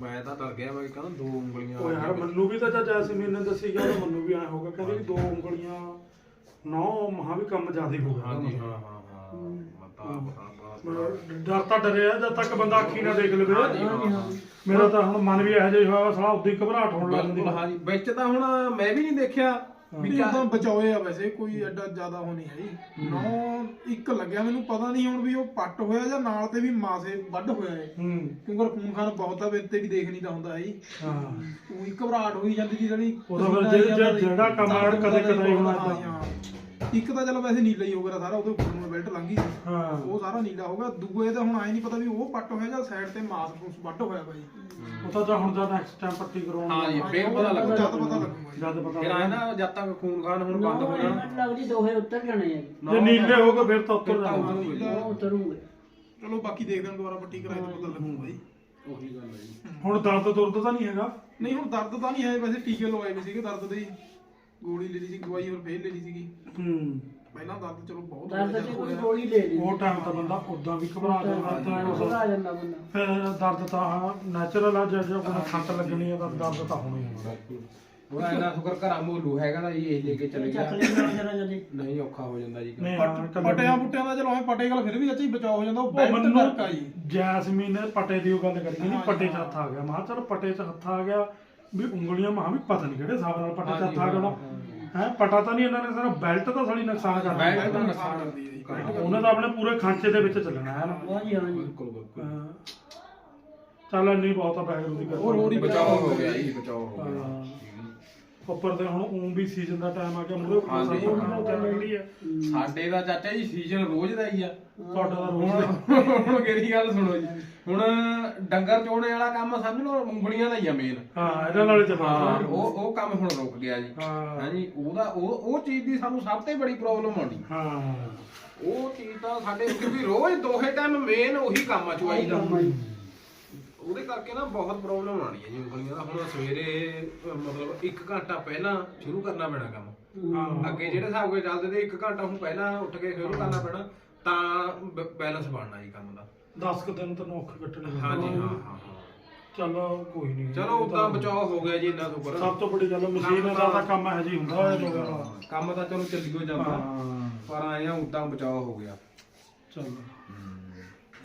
ਮੈਂ- ਤਾਂ ਡਰ ਗਿਆ ਮੈਂ ਕਹਿੰਦਾ ਦੋ ਉਂਗਲੀਆਂ ਉਹ ਯਾਰ ਮੈਨੂੰ ਵੀ ਤਾਂ ਜਦ ਜੈਸਮੀਨ ਨੇ ਦੱਸੀ ਗਿਆ ਤਾਂ ਮੈਨੂੰ ਵੀ ਐ ਹੋਗਾ ਕਹਿੰਦੀ ਵੀ ਦੋ ਉਂਗਲੀਆਂ ਨੌ ਮਹਾ ਵੀ ਕੰਮ ਜ਼ਿਆਦਾ ਹੋ ਗਿਆ। ਹਾਂਜੀ ਹਾਂ ਹਾਂ ਹਾਂ। ਡਰ ਤਾਂ ਡਰਿਆ ਜਦ ਤੱਕ ਬੰਦਾ ਅੱਖੀ ਨਾ ਦੇਖ ਲਵੇ। ਹਾਂ ਮੇਰਾ ਤਾਂ ਹੁਣ ਮਨ ਵੀ ਇਹੋ ਜਿਹਾ ਹੀ ਹੋਇਆ ਸਾਲਾ ਉਦੋਂ ਹੀ ਘਬਰਾਹਟ ਹੋਣ ਲੱਗ ਜਾਂਦੀ। ਬਿਲਕੁਲ ਹਾਂਜੀ। ਵਿੱਚ ਤਾਂ ਹੁਣ ਮੈਂ ਵੀ ਨਹੀਂ ਦੇਖਿਆ ਵੀ ਤਾਂ ਬਚਾਓਏ ਆ ਵੈਸੇ ਕੋਈ ਐਡਾ ਜ਼ਿਆਦਾ ਉਹ ਨਹੀਂ ਹੈ। ਜੀ ਨੌ ਇੱਕ ਲੱਗਿਆ ਮੈਨੂੰ ਪਤਾ ਨਹੀਂ ਹੁਣ ਵੀ ਉਹ ਪੱਟ ਹੋਇਆ ਜਾਂ ਨਾਲ ਤੇ ਵੀ ਮਾਸੇ ਵੱਢ ਹੋਇਆ ਹੈ ਹੂੰ। ਕਿਉਂਕਿ ਖੂਨ ਖਾਨ ਬਹੁਤ ਆ ਵਿੱਚ ਤੇ ਵੀ ਦੇਖ ਨਹੀਂ ਤਾਂ ਹੁੰਦਾ ਹੈ ਜੀ ਹਾਂ। ਉਹੀ ਘਬਰਾਹਟ ਹੋਈ ਜਾਂਦੀ ਸੀ ਜਿਹੜੀ ਕੰਮ ਕਦੇ ਕਦੇ ਹੀ ਹੋਣਾ ਹਾਂ, ਹਾਂ। ਇੱਕ ਤਾਂ ਚਲੋ ਵੈਸੇ ਨੀਲਾ ਹੀ ਹੋ ਗਿਆ ਸਾਰਾ ਉਹਦੇ ਉੱਪਰ ਨੂੰ ਬੈਲਟ ਲੰਘ ਗਈ ਸੀ। ਹਾਂ। ਉਹ ਸਾਰਾ ਨੀਲਾ ਹੋ ਗਿਆ ਦੂਏ ਦਾ ਹੁਣ ਆਏ ਨਹੀਂ ਪਤਾ ਵੀ ਉਹ ਪੱਟ ਹੋਇਆ ਜਾਂ ਸਾਈਡ ਤੇ ਮਾਸ ਫੂਸ ਵੱਢ ਹੋਇਆ ਬਾਈ ਉਹ ਤਾਂ ਜਾਂ ਹੁਣ ਜਾਂ ਨੈਕਸਟ ਟਾਈਮ ਪੱਟੀ ਕਰਾਉਣ ਹਾਂ, ਫੇਰ ਉਹ ਪਤਾ ਲੱਗੂਗਾ ਜਦ ਪਤਾ ਲੱਗੂਗਾ ਜੀ। ਜਦ ਪਤਾ ਫਿਰ ਆਏ ਨਾ ਜਦ ਤੱਕ ਖੂਨ ਖਾਨ ਹੁਣ ਬੰਦ ਹੋ ਜਾਣਾ। ਮੈਨੂੰ ਲੱਗਦੀ ਦੋਹੇ ਉੱਤਰ ਜਾਣੇ ਆ ਜੀ। ਜੇ ਨੀਲੇ ਹੋ ਗਏ ਫਿਰ ਤਾਂ ਉੱਤਰ ਫਿਰ ਤਾਂ ਜਾਣਾ। ਉਤਰੂਗੇ ਜੀ। ਉਹ ਉਤਰੂਗੇ। ਚਲੋ ਬਾਕੀ ਦੇਖਦੇ ਹਾਂ ਦੁਬਾਰਾ ਪੱਟੀ ਕਰਾਈ ਤਾਂ ਪਤਾ ਲੱਗੂਗਾ ਜੀ ਉਹੀ ਗੱਲ ਹੈ ਜੀ। ਹੁਣ ਦਰਦ ਦੁਰਦ ਤਾਂ ਨਹੀਂ ਹੈਗਾ? ਨਹੀਂ ਹੁਣ ਦਰਦ ਤਾਂ ਨਹੀਂ ਹੈ ਵੈਸੇ ਟੀਕੇ ਲਵਾਏ ਵੀ ਸੀਗੇ ਦਰਦ ਦੇ ਹੀ। ਗੋਲੀ ਲੈ ਲਈ ਸੀ ਦਵਾਈ ਹੋਰ ਫੇਰ ਲੈ ਲਈ ਸੀਗੀ। ਹੂੰ। ਪਹਿਲਾਂ ਦਰਦ ਚਲੋ ਬਹੁਤ ਦਰਦ ਦੀ ਕੋਈ। ਗੋਲੀ ਲੈ ਲਈ। ਉਹ ਟਾਈਮ ਤਾਂ ਬੰਦਾ ਉਦਾਂ ਵੀ ਘਬਰਾ ਜਾਂਦਾ ਤਾਂ ਘਬਰਾ ਜਾਂਦਾ ਬੰਦਾ। ਫਿਰ ਦਰਦ ਤਾਂ ਨੈਚੁਰਲ ਆ ਜੇ ਜੇ ਕੋਈ ਖੱਟ ਲੱਗਣੀ ਹੈ ਤਾਂ ਦਰਦ ਤਾਂ ਹੋਣੀ ਹੈ ਉਹ ਇੰਨਾ ਸ਼ੁਕਰ ਘਰਾਂ ਮੋਲੂ ਹੈਗਾ ਨਾ ਜੀ ਇਹ ਲੈ ਕੇ ਚਲੇ ਗਿਆ। ਨਹੀਂ ਔਖਾ ਹੋ ਜਾਂਦਾ ਜੀ। ਪਟਿਆਂ ਪੁੱਟਿਆਂ ਦਾ ਚਲੋ ਐ ਪਟੇ ਗੱਲ ਫਿਰ ਵੀ ਅੱਛਾ ਬਚਾਅ ਹੋ ਜਾਂਦਾ ਉਹ ਮੈਨੂੰ ਜੈਸਮੀਨ ਪਟੇ ਦੀ ਉਹ ਗੱਲ ਕਰੀ ਨਹੀਂ ਪਟੇ 'ਚ। ਹੱਥ ਆ ਗਿਆ। ਮੈਂ ਕਿਹਾ ਚਲ ਪਟੇ 'ਚ ਹੱਥ ਆ ਗਿਆ। ਵੀ ਉਂਗਲੀਆਂ ਮਾਂ ਵੀ ਪਤਾ ਨਹੀਂ ਕਿਹੜੇ ਹਿਸਾਬ ਨਾਲ ਪਟੇ 'ਚ ਹੱਥ ਆ ਗਿਆ ਹੈ ਪਟਾ ਤਾਂ ਨਹੀਂ ਇਹਨਾਂ ਨੇ ਸਾਰਾ ਬੈਲਟ ਤਾਂ ਸਾਲੀ ਨੁਕਸਾਨ ਕਰਨਾ ਬੈਲਟ ਦਾ ਨੁਕਸਾਨ ਕਰਦੀ ਹੈ ਜੀ। ਉਹਨੇ ਤਾਂ ਆਪਣੇ ਪੂਰੇ ਖਾਂਚੇ ਦੇ ਵਿੱਚ ਚੱਲਣਾ ਹੈ ਨਾ। ਹਾਂਜੀ ਹਾਂਜੀ। ਬਿਲਕੁਲ ਬਿਲਕੁਲ। ਹਾਂ। ਚੱਲ ਇੰਨੀ ਬਹੁਤ ਆ ਬੈਗਰੂ ਦੀ ਹੋਰ- ਹੋਰ ਹੀ ਬਚਾਓ ਹੋ ਗਿਆ ਜੀ ਬਚਾਓ ਹੋ ਗਿਆ। ਉੱਪਰ ਤੇ ਹੁਣ ਊਂ ਵੀ ਸੀਜ਼ਨ ਦਾ ਟਾਈਮ ਆ ਗਿਆ ਮੁੰਡੇ ਹਾਂਜੀ, ਸਭ ਨੂੰ ਕਿਹੜੀ ਹੈ ਸਾਡੇ ਦਾ ਚਾਚਾ ਜੀ ਸੀਜ਼ਨ ਰੋਜ਼ ਦਾ ਹੀ ਆ। ਤੁਹਾਡਾ ਤਾਂ ਰੋਜ਼ ਦਾ। ਹੁਣ ਕਿਹੜੀ ਗੱਲ ਸੁਣੋ ਜੀ। ਹੁਣ ਡੰਗਰ ਚੋਣੇ ਵਾਲਾ ਕੰਮ ਸਮਝ ਲਓ ਉਂਗਲੀਆਂ ਦਾ ਹੀ ਆ ਮੇਨ ਹਾਂ ਇਹਨਾਂ ਨਾਲ ਹਾਂ ਚੱਲਦਾ ਉਹ ਉਹ ਕੰਮ ਹੁਣ ਰੁਕ ਗਿਆ ਜੀ। ਹਾਂ। ਹਾਂਜੀ ਉਹਦਾ ਉਹ ਉਹ ਚੀਜ਼ ਦੀ ਸਾਨੂੰ ਸਭ ਤੋਂ ਬੜੀ ਪ੍ਰੋਬਲਮ ਆਉਣੀ। ਹਾਂ। ਉਹ ਚੀਜ਼ ਤਾਂ ਸਾਡੇ ਕਿਉਂਕਿ ਰੋਜ਼ ਦੋਹੇ ਟਾਈਮ ਮੇਨ ਉਹੀ ਕੰਮ ਆ ਚੁਆਈ ਦਾ। ਉਹਦੇ ਕਰਕੇ ਨਾ ਬਹੁਤ ਪ੍ਰੋਬਲਮ ਆਣੀ ਹੈ ਜੀ ਉਂਗਲੀਆਂ ਦਾ। ਹੁਣ ਸਵੇਰੇ ਅਹ ਮਤਲਬ 1 ਘੰਟਾ ਪਹਿਲਾਂ ਸ਼ੁਰੂ ਕਰਨਾ ਪੈਣਾ ਕੰਮ। ਹਾਂ। ਅੱਗੇ ਜਿਹੜੇ ਹਿਸਾਬ ਨਾਲ ਚੱਲਦੇ ਤੇ 1 ਘੰਟਾ ਹੁਣ ਪਹਿਲਾਂ ਉੱਠ ਕੇ ਸ਼ੁਰੂ ਕਰਨਾ ਪੈਣਾ ਤਾਂ ਬੈਲੈਂਸ ਬਣਨਾ ਜੀ ਕੰਮ ਦਾ। 10 ਕੁ ਦਿਨ ਤੈਨੂੰ ਔਖੇ ਕੱਟਣੇ ਹਾਂਜੀ ਹਾਂ ਹਾਂ ਹਾਂ। ਚਲੋ ਕੋਈ ਨਹੀਂ। ਚਲੋ ਉਦਾਂ ਬਚਾਅ ਹੋ ਗਿਆ ਜੀ ਇੰਨਾ ਸ਼ੁਕਰ ਸਭ ਤੋਂ ਵੱਡੀ ਗੱਲ ਮਸ਼ੀਨ ਦਾ ਤਾਂ ਕੰਮ ਹੈ ਜੀ ਹੁੰਦਾ ਹੈ ਲੋਕਾਂ ਦਾ। ਕੰਮ ਤਾਂ ਚਲੋ ਚੱਲੀਓ ਜਾਂਦਾ। ਹਾਂ। ਪਰ ਆਏ ਆ ਉਦਾਂ ਬਚਾਅ ਹੋ ਗਿਆ। ਚਲੋ।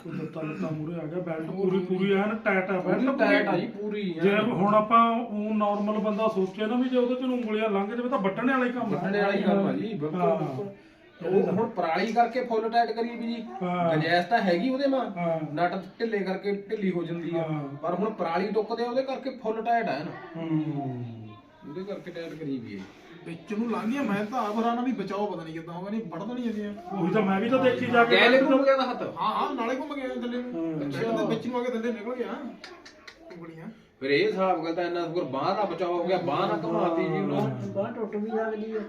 ਕੋਈ ਲੱਤਾਂ ਲੱਤਾਂ ਮੂਰੇ ਆ ਗਿਆ ਬੈਲਟ ਪੂਰੀ ਪੂਰੀ ਐਨ ਟਾਈਟ ਪੂਰੀ ਬੈਲਟ ਟਾਈਟ ਆ ਜੀ ਪੂਰੀ ਜੇ ਹੁਣ ਆਪਾਂ ਉਹ ਨਾਰਮਲ ਬੰਦਾ ਸੋਚੇ ਨਾ ਵੀ ਜੇ ਉਹਦੇ ਚ ਉਂਗਲੀਆਂ ਲੰਘ ਜਾਵੇ ਤਾਂ ਵੱਟਣੇ ਵਾਲਾ ਹੀ ਕੰਮ ਹੈ ਵੱਢਣੇ ਵਾਲੀ ਗੱਲ ਆ ਜੀ ਬਿਲਕੁਲ ਹਾਂ। ਬਿਲਕੁਲ। ਉਹ ਹੁਣ ਪਰਾਲੀ ਕਰਕੇ ਫੁੱਲ ਟਾਈਟ ਕਰੀ ਵੀ ਜੀ। ਹਾਂ। ਗੰਜੈਸ਼ ਤਾਂ ਹੈਗੀ ਉਹਦੇ ਮਾਂ। ਹਾਂ। ਨਟ ਢਿੱਲੇ ਕਰਕੇ ਢਿੱਲੀ ਹੋ ਜਾਂਦੀ ਆ। ਹਾਂ। ਪਰ ਹੁਣ ਪਰਾਲੀ ਟੁੱਕਦੇ ਆ ਉਹਦੇ ਕਰਕੇ ਫੁੱਲ ਟਾਈਟ ਆ ਨਾ। ਹੂੰ। ਉਹਦੇ ਕਰਕੇ ਟਾਈਟ ਕਰੀ ਵੀ ਹੈ ਵਿੱਚ ਨੂੰ ਲੰਘ ਗਿਆ ਮੈਂ ਤਾਂ ਆਪ ਹੈਰਾਨ ਵੀ ਬਚਾਓ ਪਤਾ ਨਹੀਂ ਕਿੱਦਾਂ ਹੋਗਾ ਨਹੀਂ ਵੱਢ ਨਹੀਂ ਜਾਂਦੀਆਂ ਉਹੀ ਤਾਂ ਮੈਂ ਵੀ ਤਾਂ ਦੇਖੀ ਜਾ ਕੇ ਗੈਲੇ ਘੁੰਮ ਗਿਆ ਦਾ ਹੱਥ। ਹਾਂ ਹਾਂ ਨਾਲੇ ਘੁੰਮ ਗਿਆ ਥੱਲੇ ਨੂੰ। ਅੱਛਾ ਵਿੱਚ ਨੂੰ ਆ ਕੇ ਥੱਲੇ ਨਿਕਲ ਗਿਆ। ਉਂਗਲੀਆਂ ਫਿਰ ਇਹ ਹਿਸਾਬ ਗੱਲ ਤਾਂ ਇੰਨਾ ਸ਼ੁਕਰ ਬਾਹ ਦਾ ਬਚਾਅ ਹੋ ਗਿਆ ਬਾਹ ਨਾ ਘਮਾਤੀ ਜੀ ਉਹਨੂੰ। ਬਾਹ ਟੁੱਟ ਵੀ ਸਕਦੀ ਹੈ।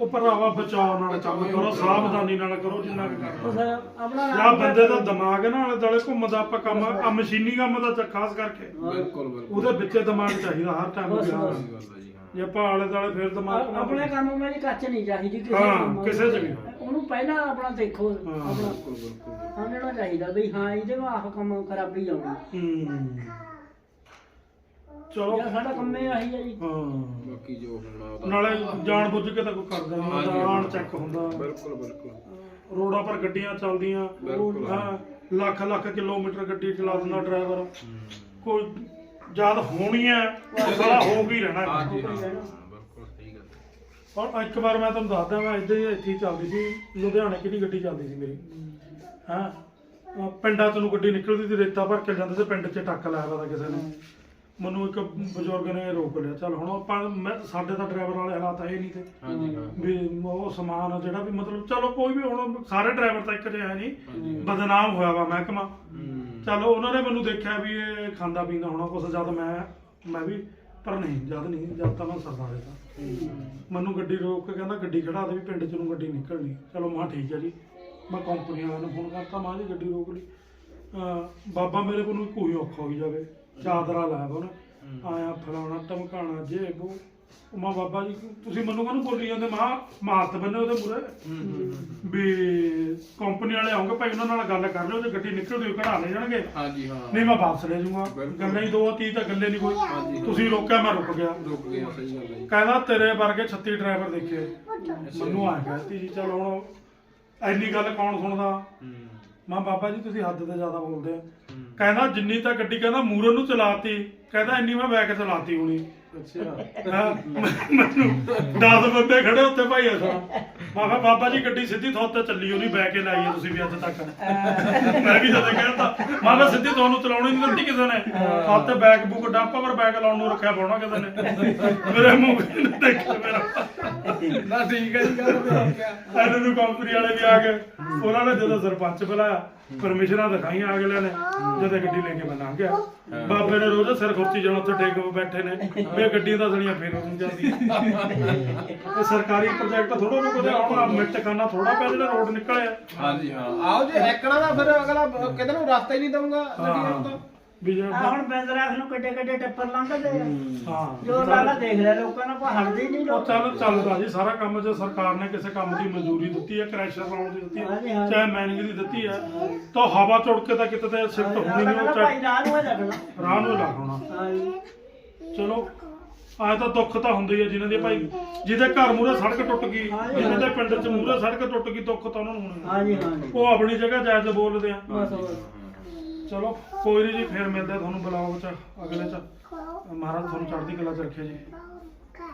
ਉਹ ਭਰਾਵਾ ਬਚਾਓ ਨਾਲ ਕੰਮ ਕਰੋ ਸਾਵਧਾਨੀ ਨਾਲ ਕਰੋ ਜਿੰਨਾ ਕੁ ਕਰਨਾ। ਫਿਰ ਆਪਣਾ ਜਾਂ ਬੰਦੇ ਦਾ ਦਿਮਾਗ ਹੈ ਨਾ ਆਲੇ ਦੁਆਲੇ ਘੁੰਮਦਾ ਆਪਾਂ ਕੰਮ ਆ ਮਸ਼ੀਨੀ ਕੰਮ ਦਾ ਤਾਂ ਖਾਸ ਕਰਕੇ। ਬਿਲਕੁਲ ਬਿਲਕੁਲ। ਉਹਦੇ ਵਿੱਚੇ ਦਿਮਾਗ ਚਾਹੀਦਾ ਹਰ ਟਾਈਮ ਬਸ, ਬਿਆਨ ਗੱਲ ਆ ਜੀ ਹਾਂ ਜੇ ਆਪਾਂ ਆਲੇ ਦੁਆਲੇ ਫਿਰ ਦਿਮਾਗ ਆਪਣੇ ਕੰਮ ਵਿੱਚ ਕੱਚ ਨਹੀਂ ਚਾਹੀਦੀ ਕਿਸੇ ਹਾਂ, ਕੰਮ ਕਿਸੇ ਚ ਵੀ। ਉਹ ਉਹਨੂੰ ਪਹਿਲਾਂ ਆਪਣਾ ਦੇਖੋ ਹਾਂ। ਆਪਣਾ। ਸਮਝਣਾ ਚਾਹੀਦਾ ਵੀ ਹਾਂ ਇਹਦੇ ਨੂੰ ਆਹ ਕੰਮ ਖਰਾਬੀ ਆਉਣੀ। ਹੂੰ। ਚਲੋ। ਜਾਂ ਸਾਡਾ ਕੰਮ ਇਹ ਆਹੀ ਹੈ ਜੀ। ਹਾਂ। ਬਾਕੀ ਜੋ ਹੋਣਾ ਨਾਲੇ ਜਾਣ ਬੁੱਝ ਕੇ ਤਾਂ ਕੋਈ ਕਰਦਾ ਨਹੀਂ ਜਾਣ ਚੈੱਕ ਹੁੰਦਾ। ਬਿਲਕੁਲ ਬਿਲਕੁਲ। ਰੋਡਾਂ ਪਰ ਗੱਡੀਆਂ ਚੱਲਦੀਆਂ ਬਿਲਕੁਲ। ਹਾਂ ਲੱਖ ਲੱਖ ਕਿਲੋਮੀਟਰ ਗੱਡੀ ਚਲਾ ਦਿੰਦਾ ਡਰਾਈਵਰ। ਕੋਈ ਜਦ ਹੋਣੀ ਹੈ ਉਹ ਸਾਲਾ ਹੋ ਵੀ ਰਹਿਣਾ। ਹਾਂਜੀ ਹਾਂ ਬਿਲਕੁਲ। ਸਹੀ ਗੱਲ ਔਰ ਇੱਕ ਵਾਰ ਮੈਂ ਤੁਹਾਨੂੰ ਦੱਸਦਾ ਮੈਂ ਇੱਦਾਂ ਹੀ ਇੱਥੇ ਹੀ ਚੱਲਦੀ ਸੀ ਲੁਧਿਆਣੇ ਕਿਹਦੀ ਗੱਡੀ ਚੱਲਦੀ ਸੀ ਮੇਰੀ। ਹਾਂ। ਅਹ ਪਿੰਡਾਂ ਤੋਂ ਨੂੰ ਗੱਡੀ ਨਿਕਲਦੀ ਸੀ ਰੇਤਾ ਭਰ ਕੇ ਜਾਂਦੇ ਸੀ ਪਿੰਡ 'ਚ ਟੱਕ ਲਾਇਆ ਪਤਾ ਕਿਸੇ ਨੇ। ਮੈਨੂੰ ਇੱਕ ਬਜ਼ੁਰਗ ਨੇ ਰੋਕ ਲਿਆ ਚੱਲ ਹੁਣ ਆਪਾਂ ਮੈਂ ਸਾਡੇ ਤਾਂ ਡਰਾਈਵਰ ਵਾਲੇ ਹਾਲਾਤ ਹੈ ਨਹੀਂ ਤੇ। ਹਾਂਜੀ। ਹਾਂ ਵੀ ਉਹ ਸਮਾਨ ਜਿਹੜਾ ਵੀ ਮਤਲਬ ਚਲੋ ਕੋਈ ਵੀ ਹੁਣ ਸਾਰੇ ਡਰਾਈਵਰ ਤਾਂ ਇੱਕ ਜਿਹਾ ਹੈ ਨਹੀਂ। ਬਦਨਾਮ ਹੋਇਆ ਵਾ ਮਹਿਕਮਾ। ਚਲੋ ਉਹਨਾਂ ਨੇ ਮੈਨੂੰ ਦੇਖਿਆ ਵੀ ਇਹ ਖਾਂਦਾ ਪੀਂਦਾ ਹੋਣਾ ਕੁਛ ਜਦ ਮੈਂ ਮੈਂ ਵੀ ਪਰ ਨਹੀਂ ਜਦ ਨਹੀਂ ਜਦ ਤਾਂ ਮੈਂ ਸਰਦਾਰ ਦਾ ਮੈਨੂੰ ਗੱਡੀ ਰੋਕ ਕੇ ਕਹਿੰਦਾ ਗੱਡੀ ਖੜਾ ਦੇ ਵੀ ਪਿੰਡ ਚ ਨੂੰ ਗੱਡੀ ਨਿਕਲਣੀ। ਚਲੋ ਮਾਂ ਠੀਕ ਹੈ ਜੀ। ਮੈਂ ਕੰਪਨੀ ਵਾਲਿਆਂ ਨੂੰ ਫੋਨ ਕਰਤਾ ਮਾਂ ਜੀ ਗੱਡੀ ਰੋਕ ਲਈ। ਬਾਬਾ ਮੇਰੇ ਕੋਲ ਨੂੰ ਕੋਈ ਔਖਾ ਹੋਈ ਜਾਵੇ। ਚਾਦਰਾ ਲਾਇਆ ਵਾ ਉਹਨੇ ਆਇਆ ਫਲਾਣਾ ਧਮਕਾਣਾ ਜੇ ਉਹ ਉਹ ਮਾਂ ਬਾਬਾ ਜੀ ਤੁਸੀਂ ਮੈਨੂੰ ਕਾਹਨੂੰ ਬੋਲੀ ਜਾਂਦੇ ਮਾਂ ਮਾਰਤ ਬੰਨੇ ਉਹਦੇ ਮੂਰੇ ਵੀ ਕੰਪਨੀ ਵਾਲੇ ਆਉਂਗੇ ਭਾਈ ਉਹਨਾਂ ਨਾਲ ਗੱਲ ਕਰ ਲਿਓ ਜੇ ਗੱਡੀ ਨਿਕਲਦੀ ਹੋਈ ਕਢਾ ਲੈ ਜਾਣਗੇ। ਹਾਂਜੀ ਹਾਂ। ਨਹੀਂ ਮੈਂ ਵਾਪਸ ਲੈ ਜਾਊਂਗਾ। ਗੱਲਾਂ ਹੀ ਦੋ ਆ, ਤੀਹ ਤਾਂ ਗੱਲੇ ਨਹੀਂ ਕੋਈ। ਤੁਸੀਂ ਰੋਕਿਆ ਮੈਂ ਰੁਕ ਗਿਆ। ਰੁਕ ਗਿਆ ਸਹੀ ਗੱਲ ਹੈ ਕਹਿੰਦਾ ਤੇਰੇ ਵਰਗੇ 36 ਡਰਾਈਵਰ ਦੇਖੇ। ਮੈਨੂੰ ਆ ਗਿਆ ਤੀ ਚਲ ਹੁਣ ਐਨੀ ਗੱਲ ਕੌਣ ਸੁਣਦਾ? ਮਾਂ ਬਾਬਾ ਜੀ ਤੁਸੀਂ ਹੱਦ ਤੇ ਜ਼ਿਆਦਾ ਬੋਲਦੇ ਆ ਕਹਿੰਦਾ ਜਿੰਨੀ ਤਾਂ ਗੱਡੀ ਕਹਿੰਦਾ ਮੂਰਨ ਨੂੰ ਚਲਾਤੀ ਕਹਿੰਦਾ ਇੰਨੀ ਮੈਂ ਬੈਕ ਚਲਾਤੀ ਹੋਣੀ। ਅੱਛਾ। ਮੈਨੂੰ 10 ਬੰਦੇ ਖੜੇ ਉੱਤੇ ਭਾਈ ਅਸਾਂ ਮੈਂ ਕਿਹਾ ਬਾਬਾ ਜੀ ਗੱਡੀ ਸਿੱਧੀ ਥੋਤ ਤੇ ਚੱਲੀ ਉਹਨੀ ਬੈ ਕੇ ਲਾਈ ਹੈ ਤੁਸੀਂ ਵੀ ਅੱਜ ਤੱਕ। ਮੈਂ ਵੀ ਜਦੋਂ ਕਹਿੰਦਾ ਮੈਂ ਕਿਹਾ ਸਿੱਧੀ ਤੁਹਾਨੂੰ ਚਲਾਉਣੀ ਨਹੀਂ ਦਿੱਤੀ ਕਿਸੇ ਨੇ। ਹੱਥ ਤੇ ਬੈਕ ਬੁੱਕ ਡੰਪ ਪਰ ਬੈਕ ਲਾਉਣ ਨੂੰ ਰੱਖਿਆ ਪਾਉਣਾ ਕਿਸੇ ਨੇ। ਮੇਰੇ ਮੂੰਹ ਨੇ ਦੇਖਿਆ ਮੇਰਾ। ਨਾ ਠੀਕ ਹੈ ਜੀ ਗੱਲ ਤੇ ਹੋ ਗਿਆ ਇਹਨਾਂ ਨੂੰ ਕੰਪਨੀ ਵਾਲੇ ਵੀ ਆ ਗਏ। ਉਹਨਾਂ ਨੇ ਜਦੋਂ ਸਰਪੰਚ ਬੁਲਾਇਆ ਪਰਮਿਸ਼ਨਾਂ ਦਿਖਾਈਆਂ ਅਗਲੇ ਨੇ ਜਦੋਂ ਗੱਡੀ ਲੈ ਕੇ ਮੈਂ ਲੰਘ ਗਿਆ। ਬਾਬੇ ਨੇ ਰੋਜ਼ ਸਿਰ ਖੁਰਚੀ ਜਾਣ ਉੱਥੇ ਟੇਕ ਕੇ ਬੈਠੇ ਨੇ। ਵੀ ਗੱਡੀ ਤਾਂ ਸੜੀਆਂ ਫੇਰ ਨਹੀਂ ਜਾਂਦੀ ਇਹ ਸਰਕਾਰੀ ਪ੍ਰੋਜੈਕਟ ਥੋੜਾ ਵੀ ਕੋਈ ਹੁਣ ਮਿੱਟ ਕਰਨਾ ਥੋੜਾ ਪਿਆ ਜਿਹੜਾ ਰੋਡ ਨਿਕਲਿਆ। ਹਾਂਜੀ ਹਾਂ। ਆਓ ਜੇ ਐਕਣਾ ਦਾ ਫਿਰ ਅਗਲਾ ਕਿਤੇ ਨੂੰ ਰਸਤਾ ਹੀ ਨਹੀਂ ਦਊਗਾ ਗੱਡੀਆਂ ਨੂੰ ਤਾਂ। ਵੀ ਜੇ ਆ ਹੁਣ ਬੈਂਦਰਾਖ ਨੂੰ ਕਿੱਡੇ ਕਿੱਡੇ ਟੱਪਰ ਲੰਘਦੇ ਆ। ਹਾਂ। ਜੋ ਲਾਲਾ ਦੇਖ ਰਿਹਾ ਲੋਕਾਂ ਨੂੰ ਕੋਈ ਹਟਦੇ ਹੀ ਨਹੀਂ ਉਹ ਲੋਕ। ਚੱਲ ਚੱਲਦਾ ਜੀ ਸਾਰਾ ਕੰਮ ਜੇ ਸਰਕਾਰ ਨੇ ਕਿਸੇ ਕੰਮ ਦੀ ਮਨਜ਼ੂਰੀ ਦਿੱਤੀ ਹੈ ਕ੍ਰੈਸ਼ਰ ਲਾਉਣ ਦੀ ਦਿੱਤੀ ਹਾਂਜੀ, ਹੈ ਹਾਂਜੀ। ਚਾਹੇ ਮੈਨਿੰਗ ਦੀ ਦਿੱਤੀ ਹੈ ਤਾਂ ਹਵਾ ਚੁੜ ਕੇ ਤਾਂ ਕਿਤੇ ਤੇ ਸ਼ਿਫਟ ਹੋਣੀ ਨਹੀਂ ਉਹ ਕਹਿੰਦਾ ਭਾਈ ਚਾਹੇ ਰਾਹ ਨੂੰ ਹੀ ਲੱਗਣਾ ਰਾਹ ਨੂੰ ਲਾਉਣਾ ਹਾਂਜੀ। ਚਲੋ ਆਏ ਤਾਂ ਦੁੱਖ ਤਾਂ ਹੁੰਦੀ ਹੈ ਜਿਨ੍ਹਾਂ ਦੀ ਭਾਈ ਜਿਹਦੇ ਘਰ ਮੂਰੇ ਸੜਕ ਟੁੱਟ ਗਈ ਜਿਹਨਾਂ ਦੇ ਪਿੰਡ 'ਚ ਮੂਰੇ ਸੜਕ ਟੁੱਟ ਗਈ ਦੁੱਖ ਤਾਂ ਉਹਨਾਂ ਨੂੰ ਹੋਣਾ। ਹਾਂਜੀ ਹਾਂਜੀ। ਉਹ ਆਪਣੀ ਜਗ੍ਹਾ ਜਾਇਜ਼ ਬੋਲਦੇ ਆ। ਬਸ ਬਸ। ਚਲੋ, ਕੋਈ ਨਹੀਂ ਜੀ, ਫਿਰ ਮਿਲਦੇ ਆ ਤੁਹਾਨੂੰ ਬੁਲਾਓ ਚ, ਅਗਲੇ ਚ। ਮਹਾਰਾਜ ਤੁਹਾਨੂੰ ਚੜ੍ਹਦੀ ਕਲਾ ਚ ਰੱਖੇ ਜੀ।